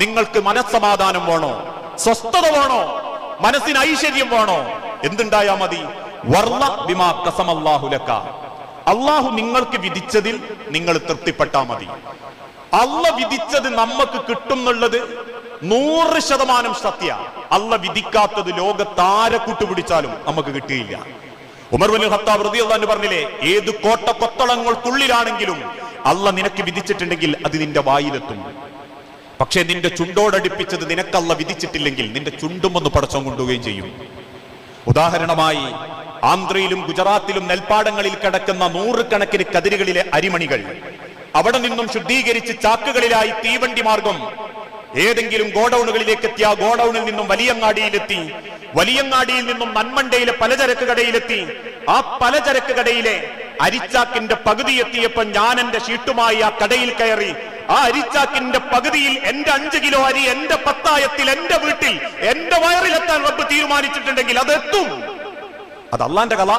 നിങ്ങൾക്ക് മനസ്സമാധാനം വേണോ? സ്വസ്ഥത വേണോ? മനസ്സിന് ഐശ്വര്യം വേണോ? എന്തുണ്ടായാ മതി? വർണ ബിമാ കസമല്ലാഹുലക്ക അള്ളാഹു നിങ്ങൾക്ക് വിധിച്ചതിൽ നിങ്ങൾ തൃപ്തിപ്പെട്ടാ മതി. അല്ല വിധിച്ചത് നമുക്ക് കിട്ടും എന്നുള്ളത് നൂറ് ശതമാനം സത്യ. അല്ല വിധിക്കാത്തത് ലോകത്താരെ കൂട്ടുപിടിച്ചാലും നമുക്ക് കിട്ടിയില്ല. ഉമർ വലി ഖത്താബ് റളിയല്ലാഹു പറഞ്ഞില്ലേ ഏത് കോട്ട കൊത്തളങ്ങൾക്കുള്ളിലാണെങ്കിലും അല്ല നിനക്ക് വിധിച്ചിട്ടുണ്ടെങ്കിൽ അത് നിന്റെ വായിലെത്തും. പക്ഷേ നിന്റെ ചുണ്ടോടടിപ്പിച്ചത് നിനക്കല്ല വിധിച്ചിട്ടില്ലെങ്കിൽ നിന്റെ ചുണ്ടും ഒന്ന് പടച്ചം കൊണ്ടുപോവുകയും ചെയ്യും. ഉദാഹരണമായി ആന്ധ്രയിലും ഗുജറാത്തിലും നെൽപ്പാടങ്ങളിൽ കിടക്കുന്ന നൂറുകണക്കിന് കതിരുകളിലെ അരിമണികൾ അവിടെ നിന്നും ശുദ്ധീകരിച്ച് ചാക്കുകളിലായി തീവണ്ടി മാർഗം ഏതെങ്കിലും ഗോഡൌണുകളിലേക്ക് എത്തിയ ഗോഡൌണിൽ നിന്നും വലിയങ്ങാടിയിലെത്തി വലിയങ്ങാടിയിൽ നിന്നും നന്മണ്ടയിലെ പലചരക്ക് കടയിലെത്തി ആ പലചരക്ക് കടയിലെ അരിച്ചാക്കിന്റെ പകുതി എത്തിയപ്പോൾ ഞാൻ എന്റെ ഷീട്ടുമായി ആ കടയിൽ കയറി ആ അരിച്ചാക്കിന്റെ പകുതിയിൽ എന്റെ അഞ്ച് കിലോ അരി എന്റെ പത്തായത്തിൽ എന്റെ വീട്ടിൽ എന്റെ വയറിലെത്താൻ റബ്ബ് തീരുമാനിച്ചിട്ടുണ്ടെങ്കിൽ അത് എത്തും അത് അള്ളാന്റെ കല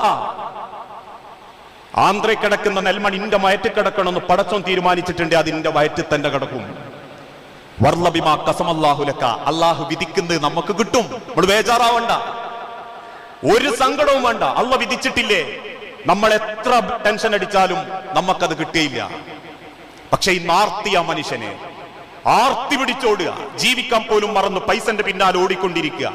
ആന്ധ്ര കിടക്കുന്ന നെൽമൺ ഇന്റെ വയറ്റിൽ കിടക്കണമെന്ന് പടച്ചോൻ തീരുമാനിച്ചിട്ടുണ്ട് അതിന്റെ വയറ്റിൽ തന്നെ കിടക്കും. വർള്ളബിമാ കസമല്ലാഹുലക്ക അള്ളാഹു വിധിക്കുന്നത് നമുക്ക് കിട്ടും. നമ്മൾ ബേജാറാവണ്ട. ഒരു സങ്കടവും വേണ്ട. അള്ള വിധിച്ചിട്ടില്ലേ? നമ്മൾ എത്ര ടെൻഷൻ അടിച്ചാലും നമുക്കത് കിട്ടിയില്ല. പക്ഷെ ഇന്ന് ആർത്തിയ മനുഷ്യനെ ആർത്തി പിടിച്ചോടുക. ജീവിക്കാൻ പോലും മറന്നു പൈസന്റെ പിന്നാലെ ഓടിക്കൊണ്ടിരിക്കുക.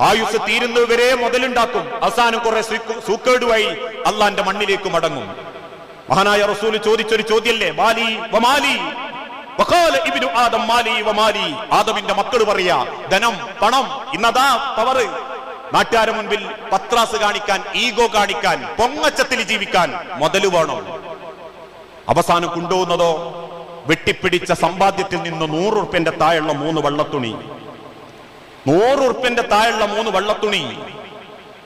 ആയുസ് തീരുന്നവരെ മുതലുണ്ടാക്കും. അവസാനം കുറെ സൂക്ക്- സൂക്കേടുമായി അള്ളാന്റെ മണ്ണിലേക്ക് മടങ്ങും. മഹാനായ റസൂൽ ചോദിച്ചൊരു ചോദ്യല്ലേ? മാലി വമാലി ആദം മാലി വമാലി ആദമിന്റെ മക്കൾ പറയാ ധനം പണം ഇന്നതാ പവറ്. നാട്ടുകാരുടെ മുൻപിൽ പത്രാസ് കാണിക്കാൻ ഈഗോ കാണിക്കാൻ പൊങ്ങച്ചത്തിൽ ജീവിക്കാൻ മുതൽ അവസാനം കൊണ്ടുപോകുന്നതോ? വെട്ടിപ്പിടിച്ച സമ്പാദ്യത്തിൽ നിന്ന് നൂറ് ഉറുപ്പ്യന്റെ താഴെയുള്ള മൂന്ന് വള്ളത്തുണി. നൂറ് ഉറുപ്പ്യന്റെ താഴെയുള്ള മൂന്ന് വള്ളത്തുണി.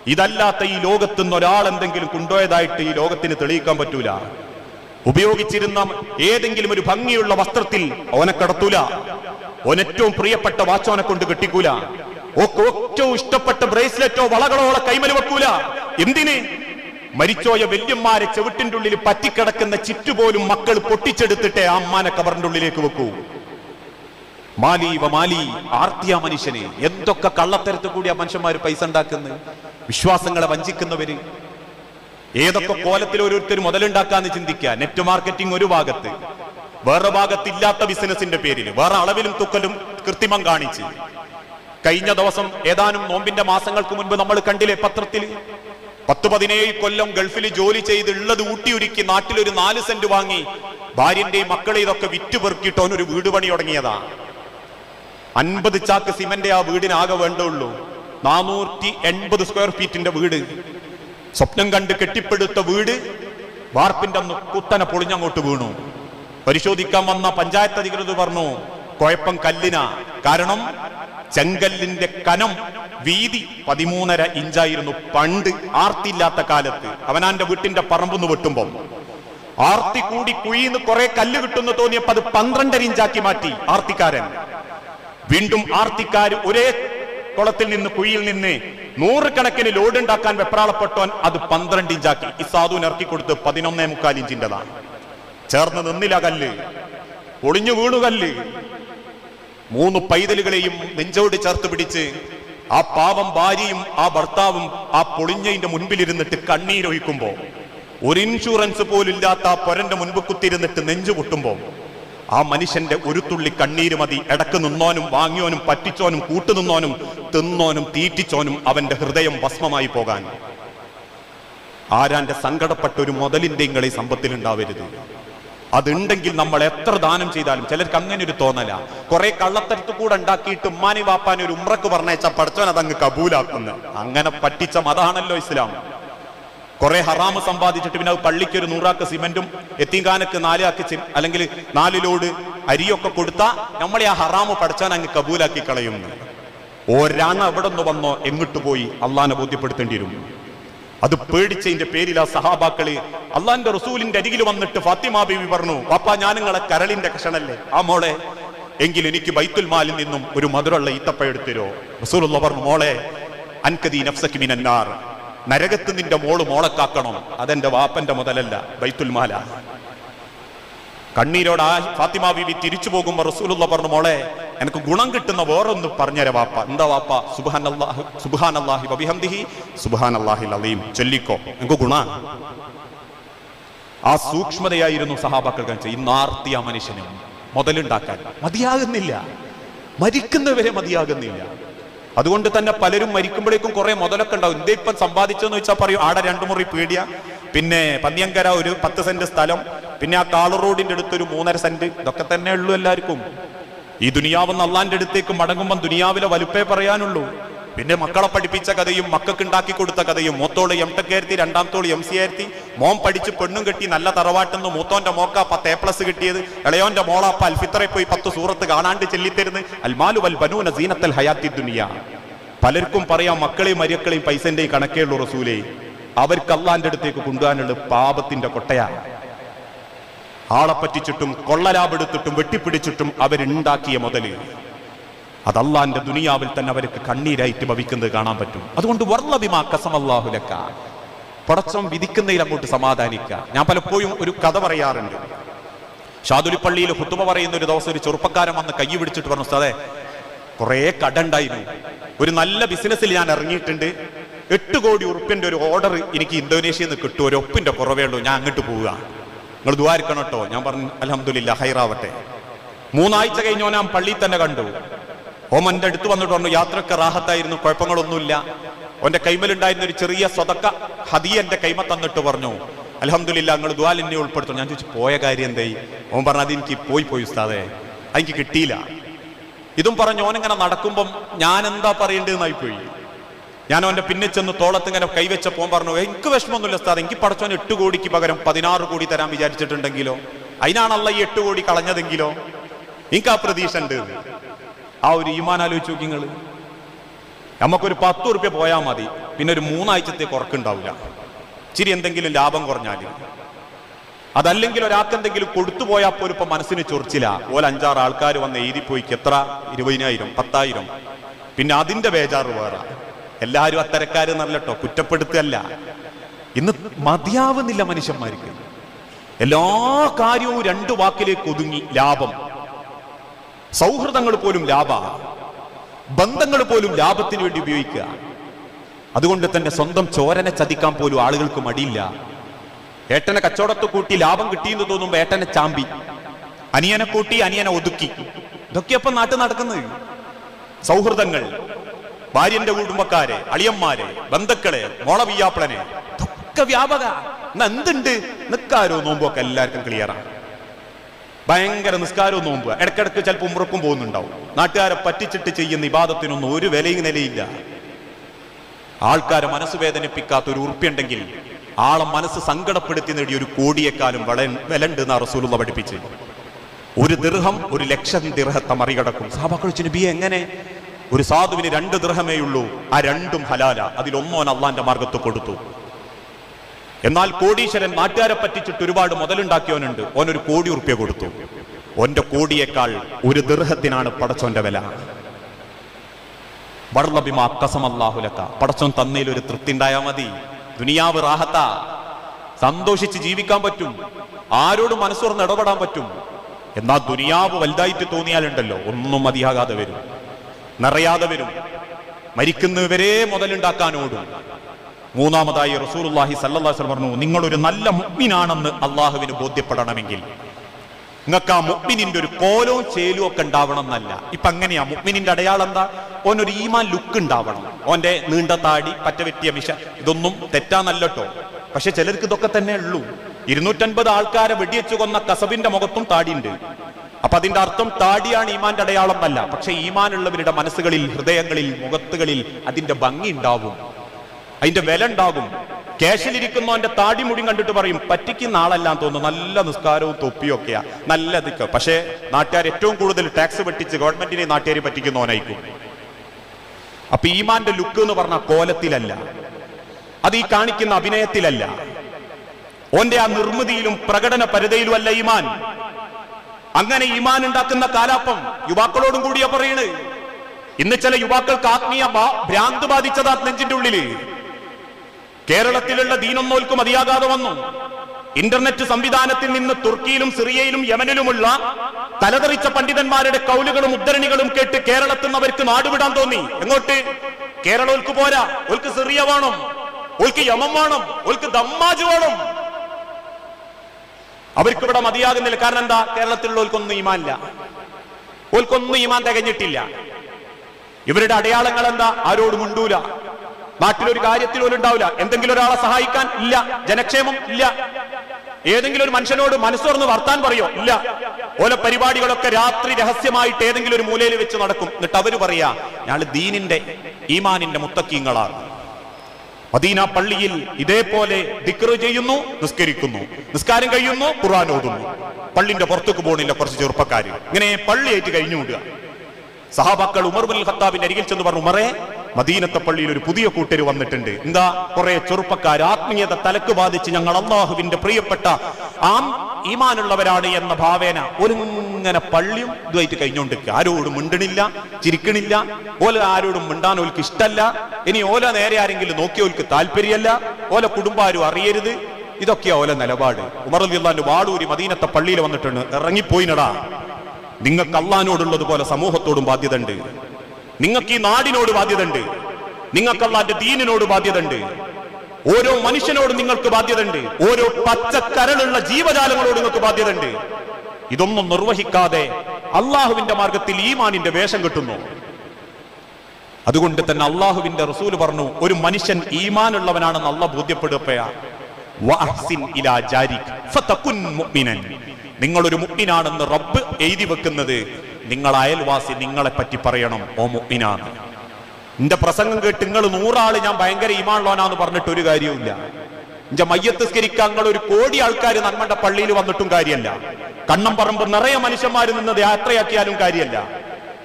ഇതല്ലാത്ത ഈ ലോകത്ത് നിന്ന് ഒരാൾ എന്തെങ്കിലും കൊണ്ടുപോയതായിട്ട് ഈ ലോകത്തിന് തെളിയിക്കാൻ പറ്റൂല. ഉപയോഗിച്ചിരുന്ന ഏതെങ്കിലും ഒരു ഭംഗിയുള്ള വസ്ത്രത്തിൽ ഓനെ കടത്തൂല. ഓനേറ്റവും പ്രിയപ്പെട്ട വാച്ചോനെ കൊണ്ട് കെട്ടിക്കൂല. ഏറ്റവും ഇഷ്ടപ്പെട്ട ബ്രേസ്ലെറ്റോ വളകളോ കൈമൽ വെക്കൂല. എന്തിന്? മരിച്ചോയ വല്യന്മാരെ ചെവിട്ടിന്റെ ഉള്ളിൽ പറ്റിക്കിടക്കുന്ന ചിറ്റുപോലും മക്കൾ പൊട്ടിച്ചെടുത്തിട്ടേ ആ അമ്മാനെ കബറിന്റെ ഉള്ളിലേക്ക് വെക്കൂ. മാലി വ മാലി ആർത്തിയ മനുഷ്യനെ. എന്തൊക്കെ കള്ളത്തരത്ത് കൂടിയ മനുഷ്യന്മാർ പൈസ ഉണ്ടാക്കുന്നത്? വിശ്വാസങ്ങളെ വഞ്ചിക്കുന്നവര്. ഏതൊക്കെ കോലത്തിൽ ഓരോരുത്തർ മുതലുണ്ടാക്കാന്ന് ചിന്തിക്കുക നെറ്റ് മാർക്കറ്റിംഗ് ഒരു ഭാഗത്ത്. വേറെ ഭാഗത്ത് ഇല്ലാത്ത ബിസിനസിന്റെ പേരിൽ വേറെ അളവിലും തുക്കലും കൃത്രിമം കാണിച്ച്. കഴിഞ്ഞ ദിവസം ഏതാനും നോമ്പിന്റെ മാസങ്ങൾക്ക് മുൻപ് നമ്മൾ കണ്ടില്ലേ പത്രത്തിൽ പത്ത് പതിനേഴ് കൊല്ലം ഗൾഫിൽ ജോലി ചെയ്ത് ഉള്ളത് ഊട്ടിയുരുക്കി നാട്ടിലൊരു നാല് സെന്റ് വാങ്ങി ഭാര്യന്റെയും മക്കളെ ഇതൊക്കെ വിറ്റ് പെറുക്കിയിട്ട് അവനൊരു വീട് പണി തുടങ്ങിയതാ. അൻപത് ചാക്ക് സിമന്റ് ആ വീടിനാകെ വേണ്ടുള്ളൂ. നാനൂറ്റി എൺപത് സ്ക്വയർ ഫീറ്റിന്റെ വീട്. സ്വപ്നം കണ്ട് കെട്ടിപ്പെടുത്ത വീട് വാർപ്പിന്റെ അന്ന് കുത്തനെ പൊളിഞ്ഞങ്ങോട്ട് വീണു. പരിശോധിക്കാൻ വന്ന പഞ്ചായത്ത് അധികൃതർ പറഞ്ഞു കുഴപ്പം കല്ലിന. കാരണം ചെങ്കല്ലിന്റെ കനം വീതി പതിമൂന്നര ഇഞ്ചായിരുന്നു പണ്ട് ആർത്തിയില്ലാത്ത കാലത്ത്. അവനാന്റെ വീട്ടിന്റെ പറമ്പൊന്ന് വെട്ടുമ്പം. ആർത്തി കൂടി കുഴിന്ന് കുറെ കല്ല് കിട്ടുന്നു തോന്നിയപ്പോ അത് പന്ത്രണ്ടര ഇഞ്ചാക്കി മാറ്റി ആർത്തിക്കാരൻ. വീണ്ടും ആർത്തിക്കാർ ഒരേ കുളത്തിൽ നിന്ന് കുഴിയിൽ നിന്ന് നൂറുകണക്കിന് ലോഡ് ഉണ്ടാക്കാൻ വെപ്രാളപ്പെട്ടവൻ അത് പന്ത്രണ്ട് ഇഞ്ചാക്കി. സാധുവിന് ഇറക്കി കൊടുത്ത് പതിനൊന്നേ മുക്കാൽ ഇഞ്ചിന്റെതാണ്. ചേർന്ന് നിന്നില്ല കല്ല്. ഒളിഞ്ഞു വീണു കല്ല്. മൂന്ന് പൈതലുകളെയും നെഞ്ചോട് ചേർത്ത് പിടിച്ച് ആ പാവം ഭാര്യയും ആ ഭർത്താവും ആ പൊളിഞ്ഞതിന്റെ മുൻപിലിരുന്നിട്ട് കണ്ണീരൊഴിക്കുമ്പോ ഒരു ഇൻഷുറൻസ് പോലില്ലാത്ത ആ പൊരന്റെ മുൻപ് കുത്തിരുന്നിട്ട് നെഞ്ചു പൊട്ടുമ്പോൾ ആ മനുഷ്യന്റെ ഒരു തുള്ളി കണ്ണീര് മതി. ഇടയ്ക്ക് നിന്നോനും വാങ്ങിയോനും പറ്റിച്ചോനും കൂട്ടുനിന്നോനും തിന്നോനും തീറ്റിച്ചോനും അവന്റെ ഹൃദയം ഭസ്മമായി പോകാൻ. ആരാന്റെ സങ്കടപ്പെട്ട ഒരു മുതലിന്റെ ഇങ്ങളെ സമ്പത്തിൽ ഉണ്ടാവരുത് അതുണ്ടെങ്കിൽ നമ്മൾ എത്ര ദാനം ചെയ്താലും ചിലർക്ക് അങ്ങനെ ഒരു തോന്നല. കുറെ കള്ളത്തരത്ത് കൂടെ ഉണ്ടാക്കിയിട്ട് ഉമ്മാനി വാപ്പാൻ ഒരു ഉമ്രക്ക് പറഞ്ഞയച്ച പഠിച്ചവൻ അതങ്ങ് കബൂലാക്കുന്നു. അങ്ങനെ പറ്റിച്ച മതാണല്ലോ ഇസ്ലാം. കുറെ ഹറാമ് സമ്പാദിച്ചിട്ട് പിന്നെ പള്ളിക്ക് ഒരു നൂറാക്ക് സിമെന്റും എത്തിങ്കാനക്ക് നാലാക്ക് അല്ലെങ്കിൽ നാലിലോട് അരിയൊക്കെ കൊടുത്താ നമ്മളെ ആ ഹറാമ് പഠിച്ചാൻ അങ്ങ് കബൂലാക്കി കളയുന്നു. ഒരാണ് അവിടെ നിന്ന് വന്നോ? എങ്ങോട്ട് പോയി? അള്ളാനെ ബോധ്യപ്പെടുത്തേണ്ടി വരും. അത് പേടിച്ചതിന്റെ പേരിൽ ആ സഹാബാക്കൾ അള്ളാന്റെ റസൂലിന്റെ അരികിൽ വന്നിട്ട് ഫാത്തിമ ബീവി പറഞ്ഞു പാപ്പ ഞാൻ നിങ്ങളെ കരളിന്റെ കഷണല്ലേ? ആ മോളെ എങ്കിൽ എനിക്ക് ബൈത്തുൽ മാലിൽ നിന്നും ഒരു മധുരമുള്ള ഈത്തപ്പ എടുത്തരോ റസൂലുള്ള പറഞ്ഞു മോളെ അൻകദി നഫ്സക്ക് മിനന്നാർ. നരകത്ത് നിന്റെ മോൾ മോളെ കാക്കണം അതെന്റെ വാപ്പന്റെ മുതലല്ല ബൈത്തുൽ മാല. കണ്ണീരോട് ആ ഫാത്തിമ ബീവി തിരിച്ചു പോകുമ്പോ റസൂലുള്ള പറഞ്ഞു മോളെ എനിക്ക് ഗുണം കിട്ടുന്ന വേറൊന്ന് പറഞ്ഞരെ വാപ്പ. എന്താ വാപ്പ? സുബാൻ അള്ളാഹു സുബാൻ അള്ളാഹി സുബാൻ അള്ളാഹി അലീം. ചൊല്ലിക്കോ എനിക്ക് ഗുണ. ആ സൂക്ഷ്മതയായിരുന്നു സഹാബാക്കൾ കാണിച്ചത്. ഈ നാർത്തിയ മനുഷ്യന് മുതലുണ്ടാക്കാൻ മതിയാകുന്നില്ല. മരിക്കുന്നവരെ മതിയാകുന്നില്ല. അതുകൊണ്ട് തന്നെ പലരും മരിക്കുമ്പോഴേക്കും കുറെ മുതലൊക്കെ ഉണ്ടാവും. എന്തേ ഇപ്പം സമ്പാദിച്ചെന്ന് വെച്ചാൽ പറയും ആടെ രണ്ടു മുറി പേടിയ. പിന്നെ പന്നിയങ്കര ഒരു പത്ത് സെന്റ് സ്ഥലം പിന്നെ ആ കാളു റോഡിന്റെ അടുത്ത് ഒരു മൂന്നര സെന്റ് ഇതൊക്കെ തന്നെ ഉള്ളൂ എല്ലാവർക്കും. ഈ ദുനിയാവ് അള്ളാന്റെ അടുത്തേക്ക് മടങ്ങുമ്പോൾ ദുനിയാവിലെ വലുപ്പേ പറയാനുള്ളൂ. പിന്നെ മക്കളെ പഠിപ്പിച്ച കഥയും മക്കൾക്ക് ഉണ്ടാക്കി കൊടുത്ത കഥയും മൂത്തോൾ എം ടെക് ആയിരത്തി രണ്ടാമത്തോൾ എം സി ആയിരത്തി. മോൻ പഠിച്ച് പെണ്ണും കെട്ടി നല്ല തറവാട്ടെന്ന് മൂത്തോന്റെ മോക്ക പത്ത് എ പ്ലസ് കിട്ടിയത്. ഇളയോന്റെ മോളാപ്പ അൽഫിത്തറെ പോയി പത്ത് സൂറത്ത് കാണാണ്ട് ചെല്ലിത്തരുന്ന്. അൽമാലു വൽ ബനൂന സീനത്തൽ ഹയാത്തി ദുനിയ. പലർക്കും പറയാം മക്കളെയും മരിയക്കളെയും പൈസന്റെയും കണക്കേ ഉള്ളൂ റസൂലേ. അവർക്ക് അള്ളാന്റെ അടുത്തേക്ക് കൊണ്ടുപോകാനുള്ള പാപത്തിന്റെ കൊട്ടയാണ് ആളെ പറ്റിച്ചിട്ടും കൊള്ളലാപെടുത്തിട്ടും വെട്ടിപ്പിടിച്ചിട്ടും അവരുണ്ടാക്കിയ മുതൽ അത് ദുനിയാവിൽ തന്നെ അവർക്ക് കണ്ണീരായിട്ട് ഭവിക്കുന്നത് കാണാൻ പറ്റും. അതുകൊണ്ട് വർള്ളബിമാ കസമല്ലാഹുലക്ക പടച്ചം വിധിക്കുന്നതിൽ അങ്ങോട്ട് സമാധാനിക്കുക ഞാൻ പലപ്പോഴും ഒരു കഥ പറയാറുണ്ട്. ഷാദുലിപ്പള്ളിയിൽ ഹുത്തുമ പറയുന്ന ഒരു ദിവസം ഒരു ചെറുപ്പക്കാരൻ വന്ന് കൈ പിടിച്ചിട്ട് പറഞ്ഞു അതെ കുറേ കടണ്ടായിരുന്നു. ഒരു നല്ല ബിസിനസ്സിൽ ഞാൻ ഇറങ്ങിയിട്ടുണ്ട്. എട്ട് കോടി ഉറുപ്പിന്റെ ഒരു ഓർഡർ എനിക്ക് ഇന്തോനേഷ്യയിൽ നിന്ന് കിട്ടും. ഒരു ഒപ്പിന്റെ കുറവേ ഉള്ളൂ. ഞാൻ അങ്ങോട്ട് പോവുക. നിങ്ങൾ ദ്വാരിക്കണം കേട്ടോ. ഞാൻ പറഞ്ഞു അലഹമില്ല ഹൈറാവട്ടെ. മൂന്നാഴ്ച കഴിഞ്ഞോ ഞാൻ പള്ളിയിൽ തന്നെ കണ്ടു. ഓം എന്റെ അടുത്ത് വന്നിട്ട് പറഞ്ഞു യാത്രയ്ക്ക് റാഹത്തായിരുന്നു കുഴപ്പങ്ങളൊന്നുമില്ല. ഓന്റെ കൈമലുണ്ടായിരുന്ന ഒരു ചെറിയ സ്വതക്ക ഹദിയ എന്റെ കൈമ തന്നിട്ട് പറഞ്ഞു അലഹമില്ല നിങ്ങൾ ദ്വാൽ എന്നെ ഉൾപ്പെടുത്തും ഞാൻ ചോദിച്ചു പോയ കാര്യം എന്തായി? ഓൻ പറഞ്ഞു അത് എനിക്ക് പോയി പോയി ഉസ്താദേ എനിക്ക് കിട്ടിയില്ല. ഇതും പറഞ്ഞു ഓനിങ്ങനെ നടക്കുമ്പം ഞാൻ എന്താ പറയേണ്ടതെന്നായി പോയി ഞാൻ അവന്റെ പിന്നെ ചെന്ന് തോളത്ത് ഇങ്ങനെ കൈവച്ചപ്പോൾ പറഞ്ഞു എനിക്ക് വിഷമമൊന്നുമില്ല ഉസ്താദ് എനിക്ക് പടച്ചോൻ എട്ട് കോടിക്ക് പകരം പതിനാറ് കോടി തരാൻ വിചാരിച്ചിട്ടുണ്ടെങ്കിലോ? അതിനാണല്ല ഈ എട്ട് കോടി കളഞ്ഞതെങ്കിലോ? എനിക്ക് ആ പ്രതീക്ഷ ഉണ്ട്. ആ ഒരു ഈമാൻ ആലോചിച്ച് നോക്കി നിങ്ങൾ നമുക്കൊരു പത്ത് ഉറുപ്യ പോയാൽ മതി പിന്നെ ഒരു മൂന്നാഴ്ചത്തെ കുറക്കുണ്ടാവില്ല ഇച്ചിരി എന്തെങ്കിലും ലാഭം കുറഞ്ഞാൽ അതല്ലെങ്കിൽ ഒരാൾക്ക് എന്തെങ്കിലും കൊടുത്തു പോയാൽ പോലും ഇപ്പൊ മനസ്സിന് ചൊറിച്ചില്ല ഓല അഞ്ചാറ് ആൾക്കാർ വന്ന് എഴുതിപ്പോയിക്ക് എത്ര? ഇരുപതിനായിരം പത്തായിരം. പിന്നെ അതിന്റെ ബേജാറ് വേറെ. എല്ലാവരും അത്തരക്കാര് നല്ലട്ടോ കുറ്റപ്പെടുത്തല്ല. ഇന്ന് മതിയാവുന്നില്ല മനുഷ്യന്മാർക്ക്. എല്ലാ കാര്യവും രണ്ടു വാക്കിലേക്ക് ഒതുങ്ങി ലാഭം. സൗഹൃദങ്ങൾ പോലും ലാഭ. ബന്ധങ്ങൾ പോലും ലാഭത്തിന് വേണ്ടി ഉപയോഗിക്കുക. അതുകൊണ്ട് തന്നെ സ്വന്തം ചോരനെ ചതിക്കാൻ പോലും ആളുകൾക്ക് മടിയില്ല. ഏട്ടനെ കച്ചവടത്ത് കൂട്ടി ലാഭം കിട്ടിയെന്ന് തോന്നുമ്പോൾ ഏട്ടനെ ചാമ്പി. അനിയനെ കൂട്ടി അനിയനെ ഒതുക്കി. ഇതൊക്കെ ഇപ്പൊ നാട്ടിൽ നടക്കുന്നത്? സൗഹൃദങ്ങൾ. ഭാര്യന്റെ കുടുംബക്കാരെ അളിയന്മാരെ ബന്ധുക്കളെ മോളവിയാപ്പിളനെ. ഒക്കെ വ്യാപക. എന്നാ എന്തുണ്ട്? നിക്കാരോ നോമ്പൊക്കെ എല്ലാവർക്കും ക്ലിയറാണ് ഭയങ്കര നിസ്കാരവും നോമ്പ്. ഇടക്കിടക്ക് ചിലപ്പോൾ ഉമ്രക്കും പോകുന്നുണ്ടാവും. നാട്ടുകാരെ പറ്റിച്ചിട്ട് ചെയ്യുന്ന ഇബാദത്തിനൊന്നും ഒരു വിലയും നിലയില്ല. ആൾക്കാരെ മനസ്സ് വേദനിപ്പിക്കാത്ത ഒരു ഉറപ്പുണ്ടെങ്കിൽ ആളെ മനസ്സ് സങ്കടപ്പെടുത്തി നേടിയ ഒരു കോടിയേക്കാലും വള വിലണ്ട് എന്നാ റസൂലുള്ള പഠിപ്പിച്ച് ഒരു ദീർഘം ഒരു ലക്ഷം ദീർഘത്തെ മറികടക്കും. സാബാക്കൾ നബിയെ എങ്ങനെ? ഒരു സാധുവിന് രണ്ട് ദൃഹമേ ഉള്ളൂ. ആ രണ്ടും ഹലാല. അതിലൊന്നോൻ അള്ളാന്റെ മാർഗത്ത് കൊടുത്തു. എന്നാൽ കോടീശ്വരൻ നാട്ടുകാരെ പറ്റിച്ചിട്ട് ഒരുപാട് മുതലുണ്ടാക്കിയവനുണ്ട്. ഓനൊരു കോടി ഉറുപ്പ്യ കൊടുത്തു. ഓന്റെ കോടിയേക്കാൾ ഒരു ദൃഹത്തിനാണ് പടച്ചോന്റെ വില. വർള്ളബിമാ കസമല്ലാഹുലക്ക പടച്ചോൻ തന്നയിൽ ഒരു തൃപ്തി ഉണ്ടായാൽ മതി. ദുനിയാവ് റാഹത്ത. സന്തോഷിച്ച് ജീവിക്കാൻ പറ്റും. ആരോടും മനസ്സുറന്ന് ഇടപെടാൻ പറ്റും. എന്നാൽ ദുനിയാവ് വലുതായിട്ട് തോന്നിയാലുണ്ടല്ലോ ഒന്നും മതിയാകാതെ വരും. നിറയാതെ വരും. മരിക്കുന്നവരെ മുതലുണ്ടാക്കാൻ ഓടും മൂന്നാമതായി റസൂലുള്ളാഹി സല്ലാസ് പറഞ്ഞു നിങ്ങളൊരു നല്ല മുഗ്മിനാണെന്ന് അള്ളാഹുവിന് ബോധ്യപ്പെടണമെങ്കിൽ. നിങ്ങൾക്ക് ആ മുഗ്മിനിന്റെ ഒരു കോലോ ചേലും ഒക്കെ ഉണ്ടാവണം എന്നല്ല. ഇപ്പൊ അങ്ങനെയാ മുഗ്മിനിന്റെ അടയാളം എന്താ? ഓനൊരു ഈമാൻ ലുക്ക് ഉണ്ടാവണം. ഓന്റെ നീണ്ട താടി പറ്റവെറ്റിയ മിഷ ഇതൊന്നും തെറ്റാന്നല്ലോ പക്ഷെ ചിലർക്ക് ഇതൊക്കെ തന്നെ ഉള്ളൂ. ഇരുന്നൂറ്റൻപത് ആൾക്കാരെ വെടിയച്ചു കൊന്ന കസബിന്റെ മുഖത്തും താടിയുണ്ട്. അപ്പൊ അതിന്റെ അർത്ഥം താടിയാണ് ഈമാന്റെ അടയാളം അല്ല പക്ഷെ ഈമാനുള്ളവരുടെ മനസ്സുകളിൽ ഹൃദയങ്ങളിൽ മുഖത്തുകളിൽ അതിന്റെ ഭംഗി ഉണ്ടാവും. അതിന്റെ വില ഉണ്ടാകും. ക്യാഷിലിരിക്കുന്നവന്റെ താടി മുടി കണ്ടിട്ട് പറയും പറ്റിക്കുന്ന ആളെല്ലാം തോന്നുന്നു. നല്ല നിസ്കാരവും തൊപ്പിയും ഒക്കെയാ. നല്ല ദിക്കും. പക്ഷേ നാട്ടുകാർ ഏറ്റവും കൂടുതൽ ടാക്സ് വെട്ടിച്ച് ഗവൺമെന്റിനെ നാട്ടുകാർ പറ്റിക്കുന്നവനായിരിക്കും. അപ്പൊ ഈമാന്റെ ലുക്ക് എന്ന് പറഞ്ഞ കോലത്തിലല്ല. അത് ഈ കാണിക്കുന്ന അഭിനയത്തിലല്ല. ഓന്റെ ആ നിർമ്മിതിയിലും പ്രകടന പരതയിലും അല്ല ഈമാൻ. അങ്ങനെ ഈമാൻ ഉണ്ടാക്കുന്ന കാലാപ്പം യുവാക്കളോടും കൂടിയാ പറയണ്. ഇന്ന് ചില യുവാക്കൾക്ക് ആത്മീയ ഭ്രാന്ത് ബാധിച്ചതാ നെഞ്ചിന്റെ ഉള്ളിൽ. കേരളത്തിലുള്ള ദീനൊന്നോൽക്കും മതിയാകാതെ വന്നു. ഇന്റർനെറ്റ് സംവിധാനത്തിൽ നിന്ന് തുർക്കിയിലും സിറിയയിലും യമനിലുമുള്ള തലതെറിച്ച പണ്ഡിതന്മാരുടെ കൗലുകളും ഉദ്ധരണികളും കേട്ട് കേരളത്തിൽ നിന്ന് അവർക്ക് നാടുവിടാൻ തോന്നി. എങ്ങോട്ട്? കേരളോൽക്ക് പോരാ. ഓൽക്ക് സിറിയ വേണം. ഓൽക്ക് യമം വേണം. ഓൽക്ക് ദമ്മാജ് വേണം. അവർക്ക് ഇവിടെ മതിയാകുന്നില്ല. കാരണം എന്താ? കേരളത്തിലുള്ളവർക്കൊന്നും ഈമാനില്ല. ഓൽക്കൊന്നും ഈമാൻ തികഞ്ഞിട്ടില്ല. ഇവരുടെ അടയാളങ്ങൾ എന്താ? ആരോടും ഉണ്ടൂല നാട്ടിലൊരു കാര്യത്തിൽ പോലും ഉണ്ടാവില്ല. എന്തെങ്കിലും ഒരാളെ സഹായിക്കാൻ ഇല്ല. ജനക്ഷേമം ഇല്ല. ഏതെങ്കിലും ഒരു മനുഷ്യനോട് മനസ്സോർന്ന് വർത്താൻ പറയോ? ഇല്ല. ഓല പരിപാടികളൊക്കെ രാത്രി രഹസ്യമായിട്ട് ഏതെങ്കിലും ഒരു മൂലയിൽ വെച്ച് നടക്കും. എന്നിട്ട് അവർ പറയാ ഞങ്ങൾ ദീനിന്റെ ഈമാനിന്റെ മുത്തക്കീങ്ങളാണ്. മദീന പള്ളിയിൽ ഇതേപോലെ ദിക്റ് ചെയ്യുന്നു നിസ്കരിക്കുന്നു. നിസ്കാരം കഴിയുന്നു ഖുർആൻ ഓതുന്നു. പള്ളിന്റെ പുറത്തേക്ക് പോണില്ല കുറച്ച് ചെറുപ്പക്കാർ ഇങ്ങനെ പള്ളിയായിട്ട് കഴിഞ്ഞു വിടുക. സഹാബാക്കൾ ഉമർ ബുൽ ഖത്താബിന്റെ അരികിൽ ചെന്ന് പറഞ്ഞു ഉമറേ മദീനത്തെ പള്ളിയിൽ ഒരു പുതിയ കൂട്ടര് വന്നിട്ടുണ്ട്. എന്താ? കുറെ ചെറുപ്പക്കാർ ആത്മീയത തലക്ക് ബാധിച്ച് ഞങ്ങൾ അള്ളാഹുവിന്റെ പ്രിയപ്പെട്ട ആം ഈമാനുള്ളവരാണ് എന്ന ഭാവേന ഒരുങ്ങനെ പള്ളിയും ഇതുമായിട്ട് കഴിഞ്ഞുകൊണ്ടിരിക്കുക. ആരോടും മിണ്ടണില്ല ചിരിക്കണില്ല. ഓല ആരോടും മിണ്ടാൻ ഓൽക്ക് ഇഷ്ടമല്ല ഇനി ഓല നേരെ ആരെങ്കിലും നോക്കിയ ഓൽക്ക് താല്പര്യമല്ല. ഓല കുടുംബാരും അറിയരുത്. ഇതൊക്കെയാ ഓല നിലപാട്. ഉമർ വാടൂരി മദീനത്തെ പള്ളിയിൽ വന്നിട്ടുണ്ട്. ഇറങ്ങിപ്പോയിനടാ. നിങ്ങൾക്ക് അള്ളഹാനോടുള്ളത് പോലെ സമൂഹത്തോടും ബാധ്യത ഉണ്ട് നിങ്ങൾക്ക് ഈ നാടിനോട് ബാധ്യത ഉണ്ട് നിങ്ങൾക്ക് അള്ളാന്റെ ദീനിനോട് ബാധ്യത ഉണ്ട് ഓരോ മനുഷ്യനോട് നിങ്ങൾക്ക് ബാധ്യത ഉണ്ട് ഓരോ പച്ചക്കരളുള്ള ജീവജാലങ്ങളോട് നിങ്ങൾക്ക് ബാധ്യത ഉണ്ട് ഇതൊന്നും നിർവഹിക്കാതെ അള്ളാഹുവിന്റെ മാർഗത്തിൽ ഈമാനിന്റെ വേഷം കിട്ടുന്നു. അതുകൊണ്ട് തന്നെ അള്ളാഹുവിന്റെ റസൂൽ പറഞ്ഞു ഒരു മനുഷ്യൻ ഈമാനുള്ളവനാണെന്ന് അള്ള ബോധ്യപ്പെടുകയാ നിങ്ങളൊരു മുഅ്മിനാണെന്ന് റബ്ബ് എഴുതി വെക്കുന്നത് നിങ്ങൾ അയൽവാസി നിങ്ങളെ പറ്റി പറയണം ഓ മുഅ്മിനാണ് എന്റെ പ്രസംഗം കേട്ട് നിങ്ങൾ നൂറാൾ ഞാൻ ഭയങ്കര ഈമാനുള്ളവനാന്ന് പറഞ്ഞിട്ട് ഒരു കാര്യവുമില്ല. എന്റെ മയ്യത്ത് സ്കരിക്കാൻ നിങ്ങൾ ഒരു കോടി ആൾക്കാർ നന്മന്റെ പള്ളിയിൽ വന്നിട്ടും കാര്യമല്ല കണ്ണം പറമ്പ് നിറയെ മനുഷ്യന്മാർ നിന്നത് യാത്രയാക്കിയാലും കാര്യമല്ല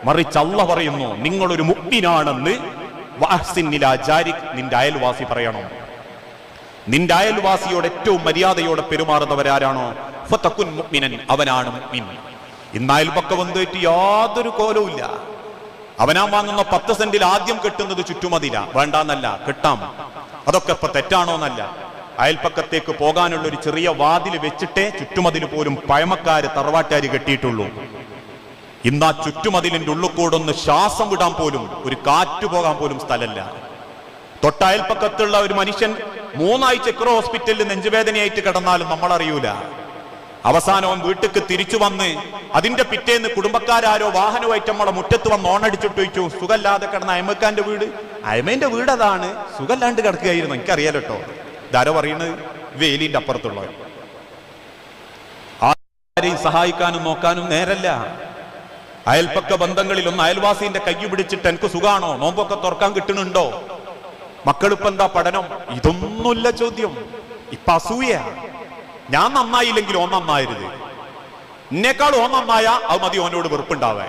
മറിച്ച് അള്ള പറയുന്നു നിങ്ങളൊരു മുക്തിനാണെന്ന് നിന്റെ അയൽവാസി പറയണം. നിന്റെ അയൽവാസിയോട് ഏറ്റവും മര്യാദയോടെ പെരുമാറുന്നവരാരാണോ? അവനാണ് മുഅ്മിൻ. ഇന്ന് അയൽപക്കം ബന്ധുവായിട്ട് യാതൊരു കോലവും ഇല്ല. അവനാ വാങ്ങുന്ന പത്ത് സെന്റിൽ ആദ്യം കെട്ടുന്നത് ചുറ്റുമതില. വേണ്ടാന്നല്ല കെട്ടാം. അതൊക്കെ ഇപ്പൊ തെറ്റാണോ എന്നല്ല. അയൽപ്പക്കത്തേക്ക് പോകാനുള്ള ഒരു ചെറിയ വാതിൽ വെച്ചിട്ടേ ചുറ്റുമതിൽ പോലും പഴമക്കാര് തറവാട്ടാര് കെട്ടിയിട്ടുള്ളൂ. ഇന്ന് ആ ചുറ്റുമതിലിന്റെ ഉള്ളിക്കൂടൊന്ന് ശ്വാസം വിടാൻ പോലും ഒരു കാറ്റ് പോകാൻ പോലും സ്ഥലമല്ല. തൊട്ടയൽപ്പക്കത്തുള്ള ഒരു മനുഷ്യൻ മൂന്നാഴ്ച എക്രോ ഹോസ്പിറ്റലിൽ നെഞ്ചുവേദനയായിട്ട് കിടന്നാലും നമ്മൾ അവസാനവും വീട്ടിക്ക് തിരിച്ചു വന്ന് അതിന്റെ പിറ്റേന്ന് കുടുംബക്കാരാരോ വാഹനമായിട്ട് നമ്മളെ മുറ്റത്ത് വന്ന് ഓണടിച്ചിട്ട് ചോദിച്ചു സുഖല്ലാതെ കിടന്ന അയമക്കാന്റെ വീട്? അയമേന്റെ വീട് അതാണ് സുഖല്ലാണ്ട് കിടക്കുകയായിരുന്നു. എനിക്കറിയാലോ കേട്ടോ ധാരോ പറയുന്നത് വേലിന്റെ അപ്പുറത്തുള്ള ആരെയും സഹായിക്കാനും നോക്കാനും നേരല്ല. അയൽപ്പക്ക ബന്ധങ്ങളിൽ ഒന്ന് അയൽവാസിന്റെ കൈ പിടിച്ചിട്ട് എനിക്ക് സുഖാണോ? നോമ്പൊക്കെ തുറക്കാൻ കിട്ടുന്നുണ്ടോ മക്കളിപ്പെന്താ പഠനം? ഇതൊന്നുമില്ല ചോദ്യം. ഇപ്പൊ അസൂയ. ഞാൻ നന്നായില്ലെങ്കിൽ ഓൻ നന്നായരുത്. എന്നെക്കാൾ ഓൻ നന്നായ അത് മതി ഓനോട് വെറുപ്പുണ്ടാവേ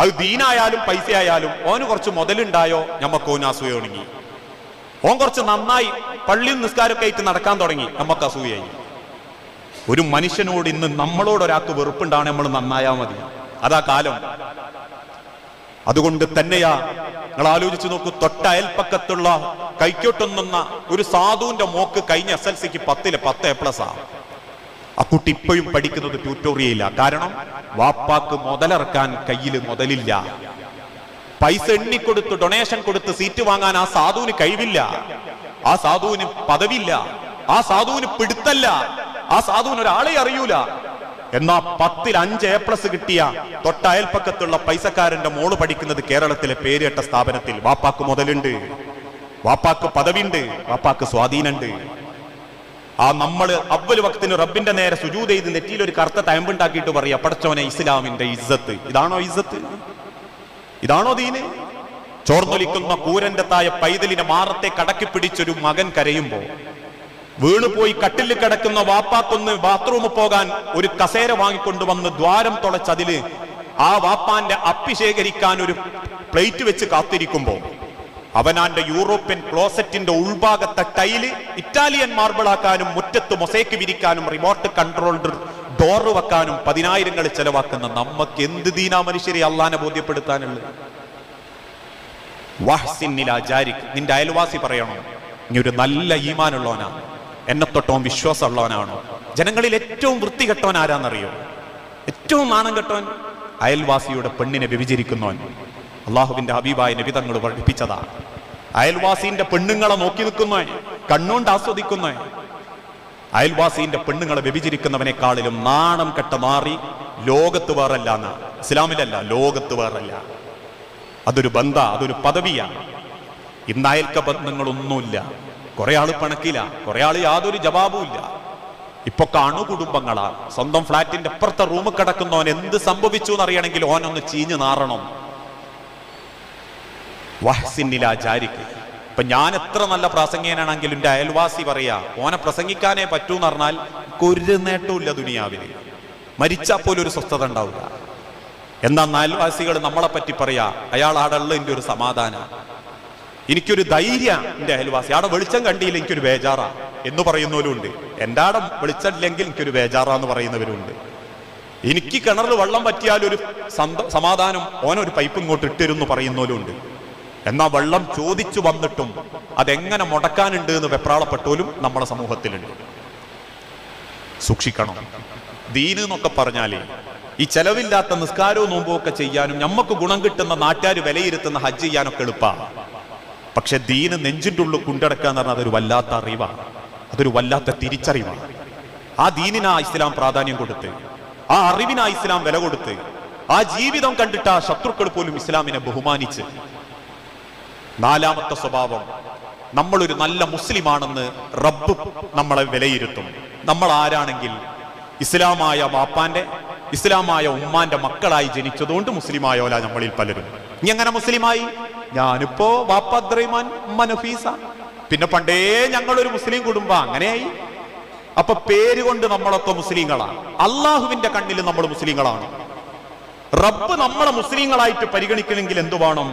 അത് ദീനായാലും പൈസ ആയാലും ഓന് കുറച്ച് മുതലുണ്ടായോ ഞമ്മക്ക് ഓന് അസൂയ തുടങ്ങി ഓൻ കുറച്ച് നന്നായി പള്ളിയും നിസ്കാരമൊക്കെ ആയിട്ട് നടക്കാൻ തുടങ്ങി നമുക്ക് അസൂയായി ഒരു മനുഷ്യനോട് ഇന്ന് നമ്മളോട് ഒരാൾക്ക് വെറുപ്പുണ്ടാവണേ നമ്മൾ നന്നായാ മതി. അതാ കാലം. അതുകൊണ്ട് തന്നെയാ നിങ്ങൾ ആലോചിച്ച് നോക്കൂ തൊട്ട അയൽപ്പക്കത്തുള്ള കൈക്കോട്ടുന്ന ഒരു സാധുവിന്റെ മോക്ക് കഴിഞ്ഞ എസ് എൽ സിക്ക് പത്തിൽ പത്ത് എ പ്ലസ്. ആ ആ കുട്ടി ഇപ്പോഴും പഠിക്കുന്നത് ട്യൂട്ടോറിയയില്ല കാരണം വാപ്പാക്ക് മുതലിറക്കാൻ കയ്യിൽ മുതലില്ല. പൈസ എണ്ണിക്കൊടുത്ത് ഡൊണേഷൻ കൊടുത്ത് സീറ്റ് വാങ്ങാൻ ആ സാധുവിന് കഴിവില്ല. ആ സാധുവിന് പദവില്ല. ആ സാധുവിന് പിടുത്തല്ല. ആ സാധുവിന് ഒരാളെ അറിയൂല. എന്നാ പത്തിൽ അഞ്ച് എ പ്ലസ് കിട്ടിയ തൊട്ട അയൽപ്പക്കത്തുള്ള പൈസക്കാരന്റെ മോൾ പഠിക്കുന്നത് കേരളത്തിലെ പേരിട്ട സ്ഥാപനത്തിൽ. വാപ്പാക്ക് മുതലുണ്ട്. വാപ്പാക്ക് പദവിണ്ട് വാപ്പാക്ക് സ്വാധീനമുണ്ട്. ആ നമ്മൾ അവൽ വക്തിന് റബ്ബിന്റെ നേരെ സുജൂത് ചെയ്ത് നെറ്റിയിൽ ഒരു കറുത്ത തയമ്പുണ്ടാക്കിയിട്ട് പറയാ പടച്ചോനെ ഇസ്ലാമിന്റെ ഇസ്സത്ത്. ഇതാണോ ഇസ്സത്ത്? ഇതാണോ ദീന്? ചോർന്നൊലിക്കുന്ന കൂരന്റെ തായ പൈതലിനെ മാറത്തെ കടക്കി പിടിച്ചൊരു മകൻ കരയുമ്പോ വീണുപോയി കട്ടിലിൽ കിടക്കുന്ന വാപ്പാക്കൊന്ന് ബാത്റൂമിൽ പോകാൻ ഒരു കസേര വാങ്ങിക്കൊണ്ടുവന്ന് ദ്വാരം തുളച്ചതിൽ ആ വാപ്പാന്റെ അപ്പി ശേഖരിക്കാൻ ഒരു പ്ലേറ്റ് വെച്ച് കാത്തിരിക്കുമ്പോൾ അവനാന്റെ യൂറോപ്യൻ ക്ലോസറ്റിന്റെ ഉൾഭാഗത്തെ ടൈൽ ഇറ്റാലിയൻ മാർബിളാക്കാനും മുറ്റത്ത് മൊസൈക്ക് വിരിക്കാനും റിമോട്ട് കൺട്രോൾഡ് ഡോറ് വെക്കാനും പതിനായിരങ്ങൾ ചെലവാക്കുന്ന നമ്മക്ക് എന്ത് ദീനാ മനുഷ്യരെ അള്ളാനെ ബോധ്യപ്പെടുത്താനുള്ളത്? ജാരിക്. നിന്റെ അയൽവാസി പറയണോ. ഇനി ഒരു നല്ല ഈമാനുള്ളവനാണ് എന്നെ തൊട്ടവും വിശ്വാസമുള്ളവനാണോ? ജനങ്ങളിൽ ഏറ്റവും വൃത്തികെട്ടവൻ ആരാന്നറിയോ? ഏറ്റവും നാണം കെട്ടവൻ അയൽവാസിയുടെ പെണ്ണിനെ വ്യഭിചരിക്കുന്നവൻ. അള്ളാഹുവിന്റെ ഹബീബായ നബി തങ്ങൾ പഠിപ്പിച്ചതാ. അയൽവാസിന്റെ പെണ്ണുങ്ങളെ നോക്കി നിൽക്കുന്നവൻ കണ്ണുകൊണ്ട് ആസ്വദിക്കുന്നവൻ. അയൽവാസിന്റെ പെണ്ണുങ്ങളെ വ്യഭിചരിക്കുന്നവനെക്കാളിലും നാണം കെട്ട മാറി ലോകത്ത് വേറല്ല ഇസ്ലാമിലല്ല ലോകത്ത് വേറല്ല. അതൊരു ബന്ധ അതൊരു പദവിയാണ് ഇന്ന് അയൽക്ക ബന്ധങ്ങളൊന്നുമില്ല. കുറെ ആൾ പണക്കില്ല. കുറെ ആൾ യാതൊരു ജവാബും ഇല്ല. ഇപ്പൊ കാണു കുടുംബങ്ങളാ. സ്വന്തം ഫ്ളാറ്റിന്റെ അപ്പുറത്തെ റൂമിൽ കിടക്കുന്നവൻ എന്ത് സംഭവിച്ചു എന്നറിയണമെങ്കിൽ ഓനൊന്ന് ചീഞ്ഞു നാറണം. വഹ്സിന്നിലാചാരിക്ക് ഇപ്പൊ ഞാൻ എത്ര നല്ല പ്രാസംഗികനാണെങ്കിലും എന്റെ അയൽവാസി പറയാ ഓനെ പ്രസംഗിക്കാനേ പറ്റൂ എന്ന് പറഞ്ഞാൽ ഒരു നേട്ടവും ദുനിയാവിൽ മരിച്ചാൽ പോലും ഒരു സ്വസ്ഥത ഉണ്ടാവില്ല. എന്നാൽ അയൽവാസികൾ നമ്മളെ പറ്റി പറയാ അയാൾ ആടുള്ള ഒരു സമാധാനം. എനിക്കൊരു ധൈര്യം എന്റെ അയൽവാസി. ആടെ വെളിച്ചം കണ്ടില്ല എനിക്കൊരു ബേജാറാ. എന്ന് പറയുന്നവരും ഉണ്ട് എന്റെ ആടെ വെളിച്ചമില്ലെങ്കിൽ എനിക്കൊരു ബേജാറാ എന്ന് പറയുന്നവരുണ്ട്. എനിക്ക് കിണറിൽ വെള്ളം പറ്റിയാൽ ഒരു സമാധാനം ഓനൊരു പൈപ്പ് ഇങ്ങോട്ട് ഇട്ടിരുന്നു പറയുന്നവരും ഉണ്ട് വെള്ളം ചോദിച്ചു വന്നിട്ടും അതെങ്ങനെ മുടക്കാനുണ്ട് എന്ന് വെപ്രാളപ്പെട്ടോലും നമ്മുടെ സമൂഹത്തിലുണ്ട്. സൂക്ഷിക്കണം. ദീന് എന്നൊക്കെ പറഞ്ഞാലേ ഈ ചെലവില്ലാത്ത നിസ്കാരവും നോമ്പോ ഒക്കെ ചെയ്യാനും നമുക്ക് ഗുണം കിട്ടുന്ന നാട്ടുകാർ വിലയിരുത്തുന്ന ഹജ്ജ് ചെയ്യാനൊക്കെ എളുപ്പമാണ് പക്ഷെ ദീന് നെഞ്ചിന്റെ ഉള്ളിൽ കൊണ്ടടക്കുക എന്ന് പറഞ്ഞാൽ അതൊരു വല്ലാത്ത അറിവാണ്. അതൊരു വല്ലാത്ത തിരിച്ചറിവാണ്. ആ ദീനിനാ ഇസ്ലാം പ്രാധാന്യം കൊടുത്ത് ആ അറിവിനാ ഇസ്ലാം വില കൊടുത്ത് ആ ജീവിതം കണ്ടിട്ട് ആ ശത്രുക്കൾ പോലും ഇസ്ലാമിനെ ബഹുമാനിച്ച്. നാലാമത്തെ സ്വഭാവം നമ്മളൊരു നല്ല മുസ്ലിമാണെന്ന് റബ്ബ് നമ്മളെ വിലയിരുത്തും. നമ്മൾ ആരാണെങ്കിൽ ഇസ്ലാമായ വാപ്പാന്റെ ഇസ്ലാമായ ഉമ്മാന്റെ മക്കളായി ജനിച്ചതുകൊണ്ട് മുസ്ലിമായോല നമ്മളിൽ പലരും. ഇനി എങ്ങനെ മുസ്ലിമായി? ഞാനിപ്പോ വാപ്പ അബ്ദുറഹിമാൻ ഉമ്മ പിന്നെ പണ്ടേ ഞങ്ങളൊരു മുസ്ലിം കുടുംബം അങ്ങനെയായി. അപ്പൊ പേര് കൊണ്ട് നമ്മളൊക്കെ മുസ്ലിങ്ങളാണ്. അള്ളാഹുവിന്റെ കണ്ണിൽ നമ്മൾ മുസ്ലിങ്ങളാണ്. റബ്ബ് നമ്മളെ മുസ്ലിങ്ങളായിട്ട് പരിഗണിക്കണമെങ്കിൽ എന്തു വേണം.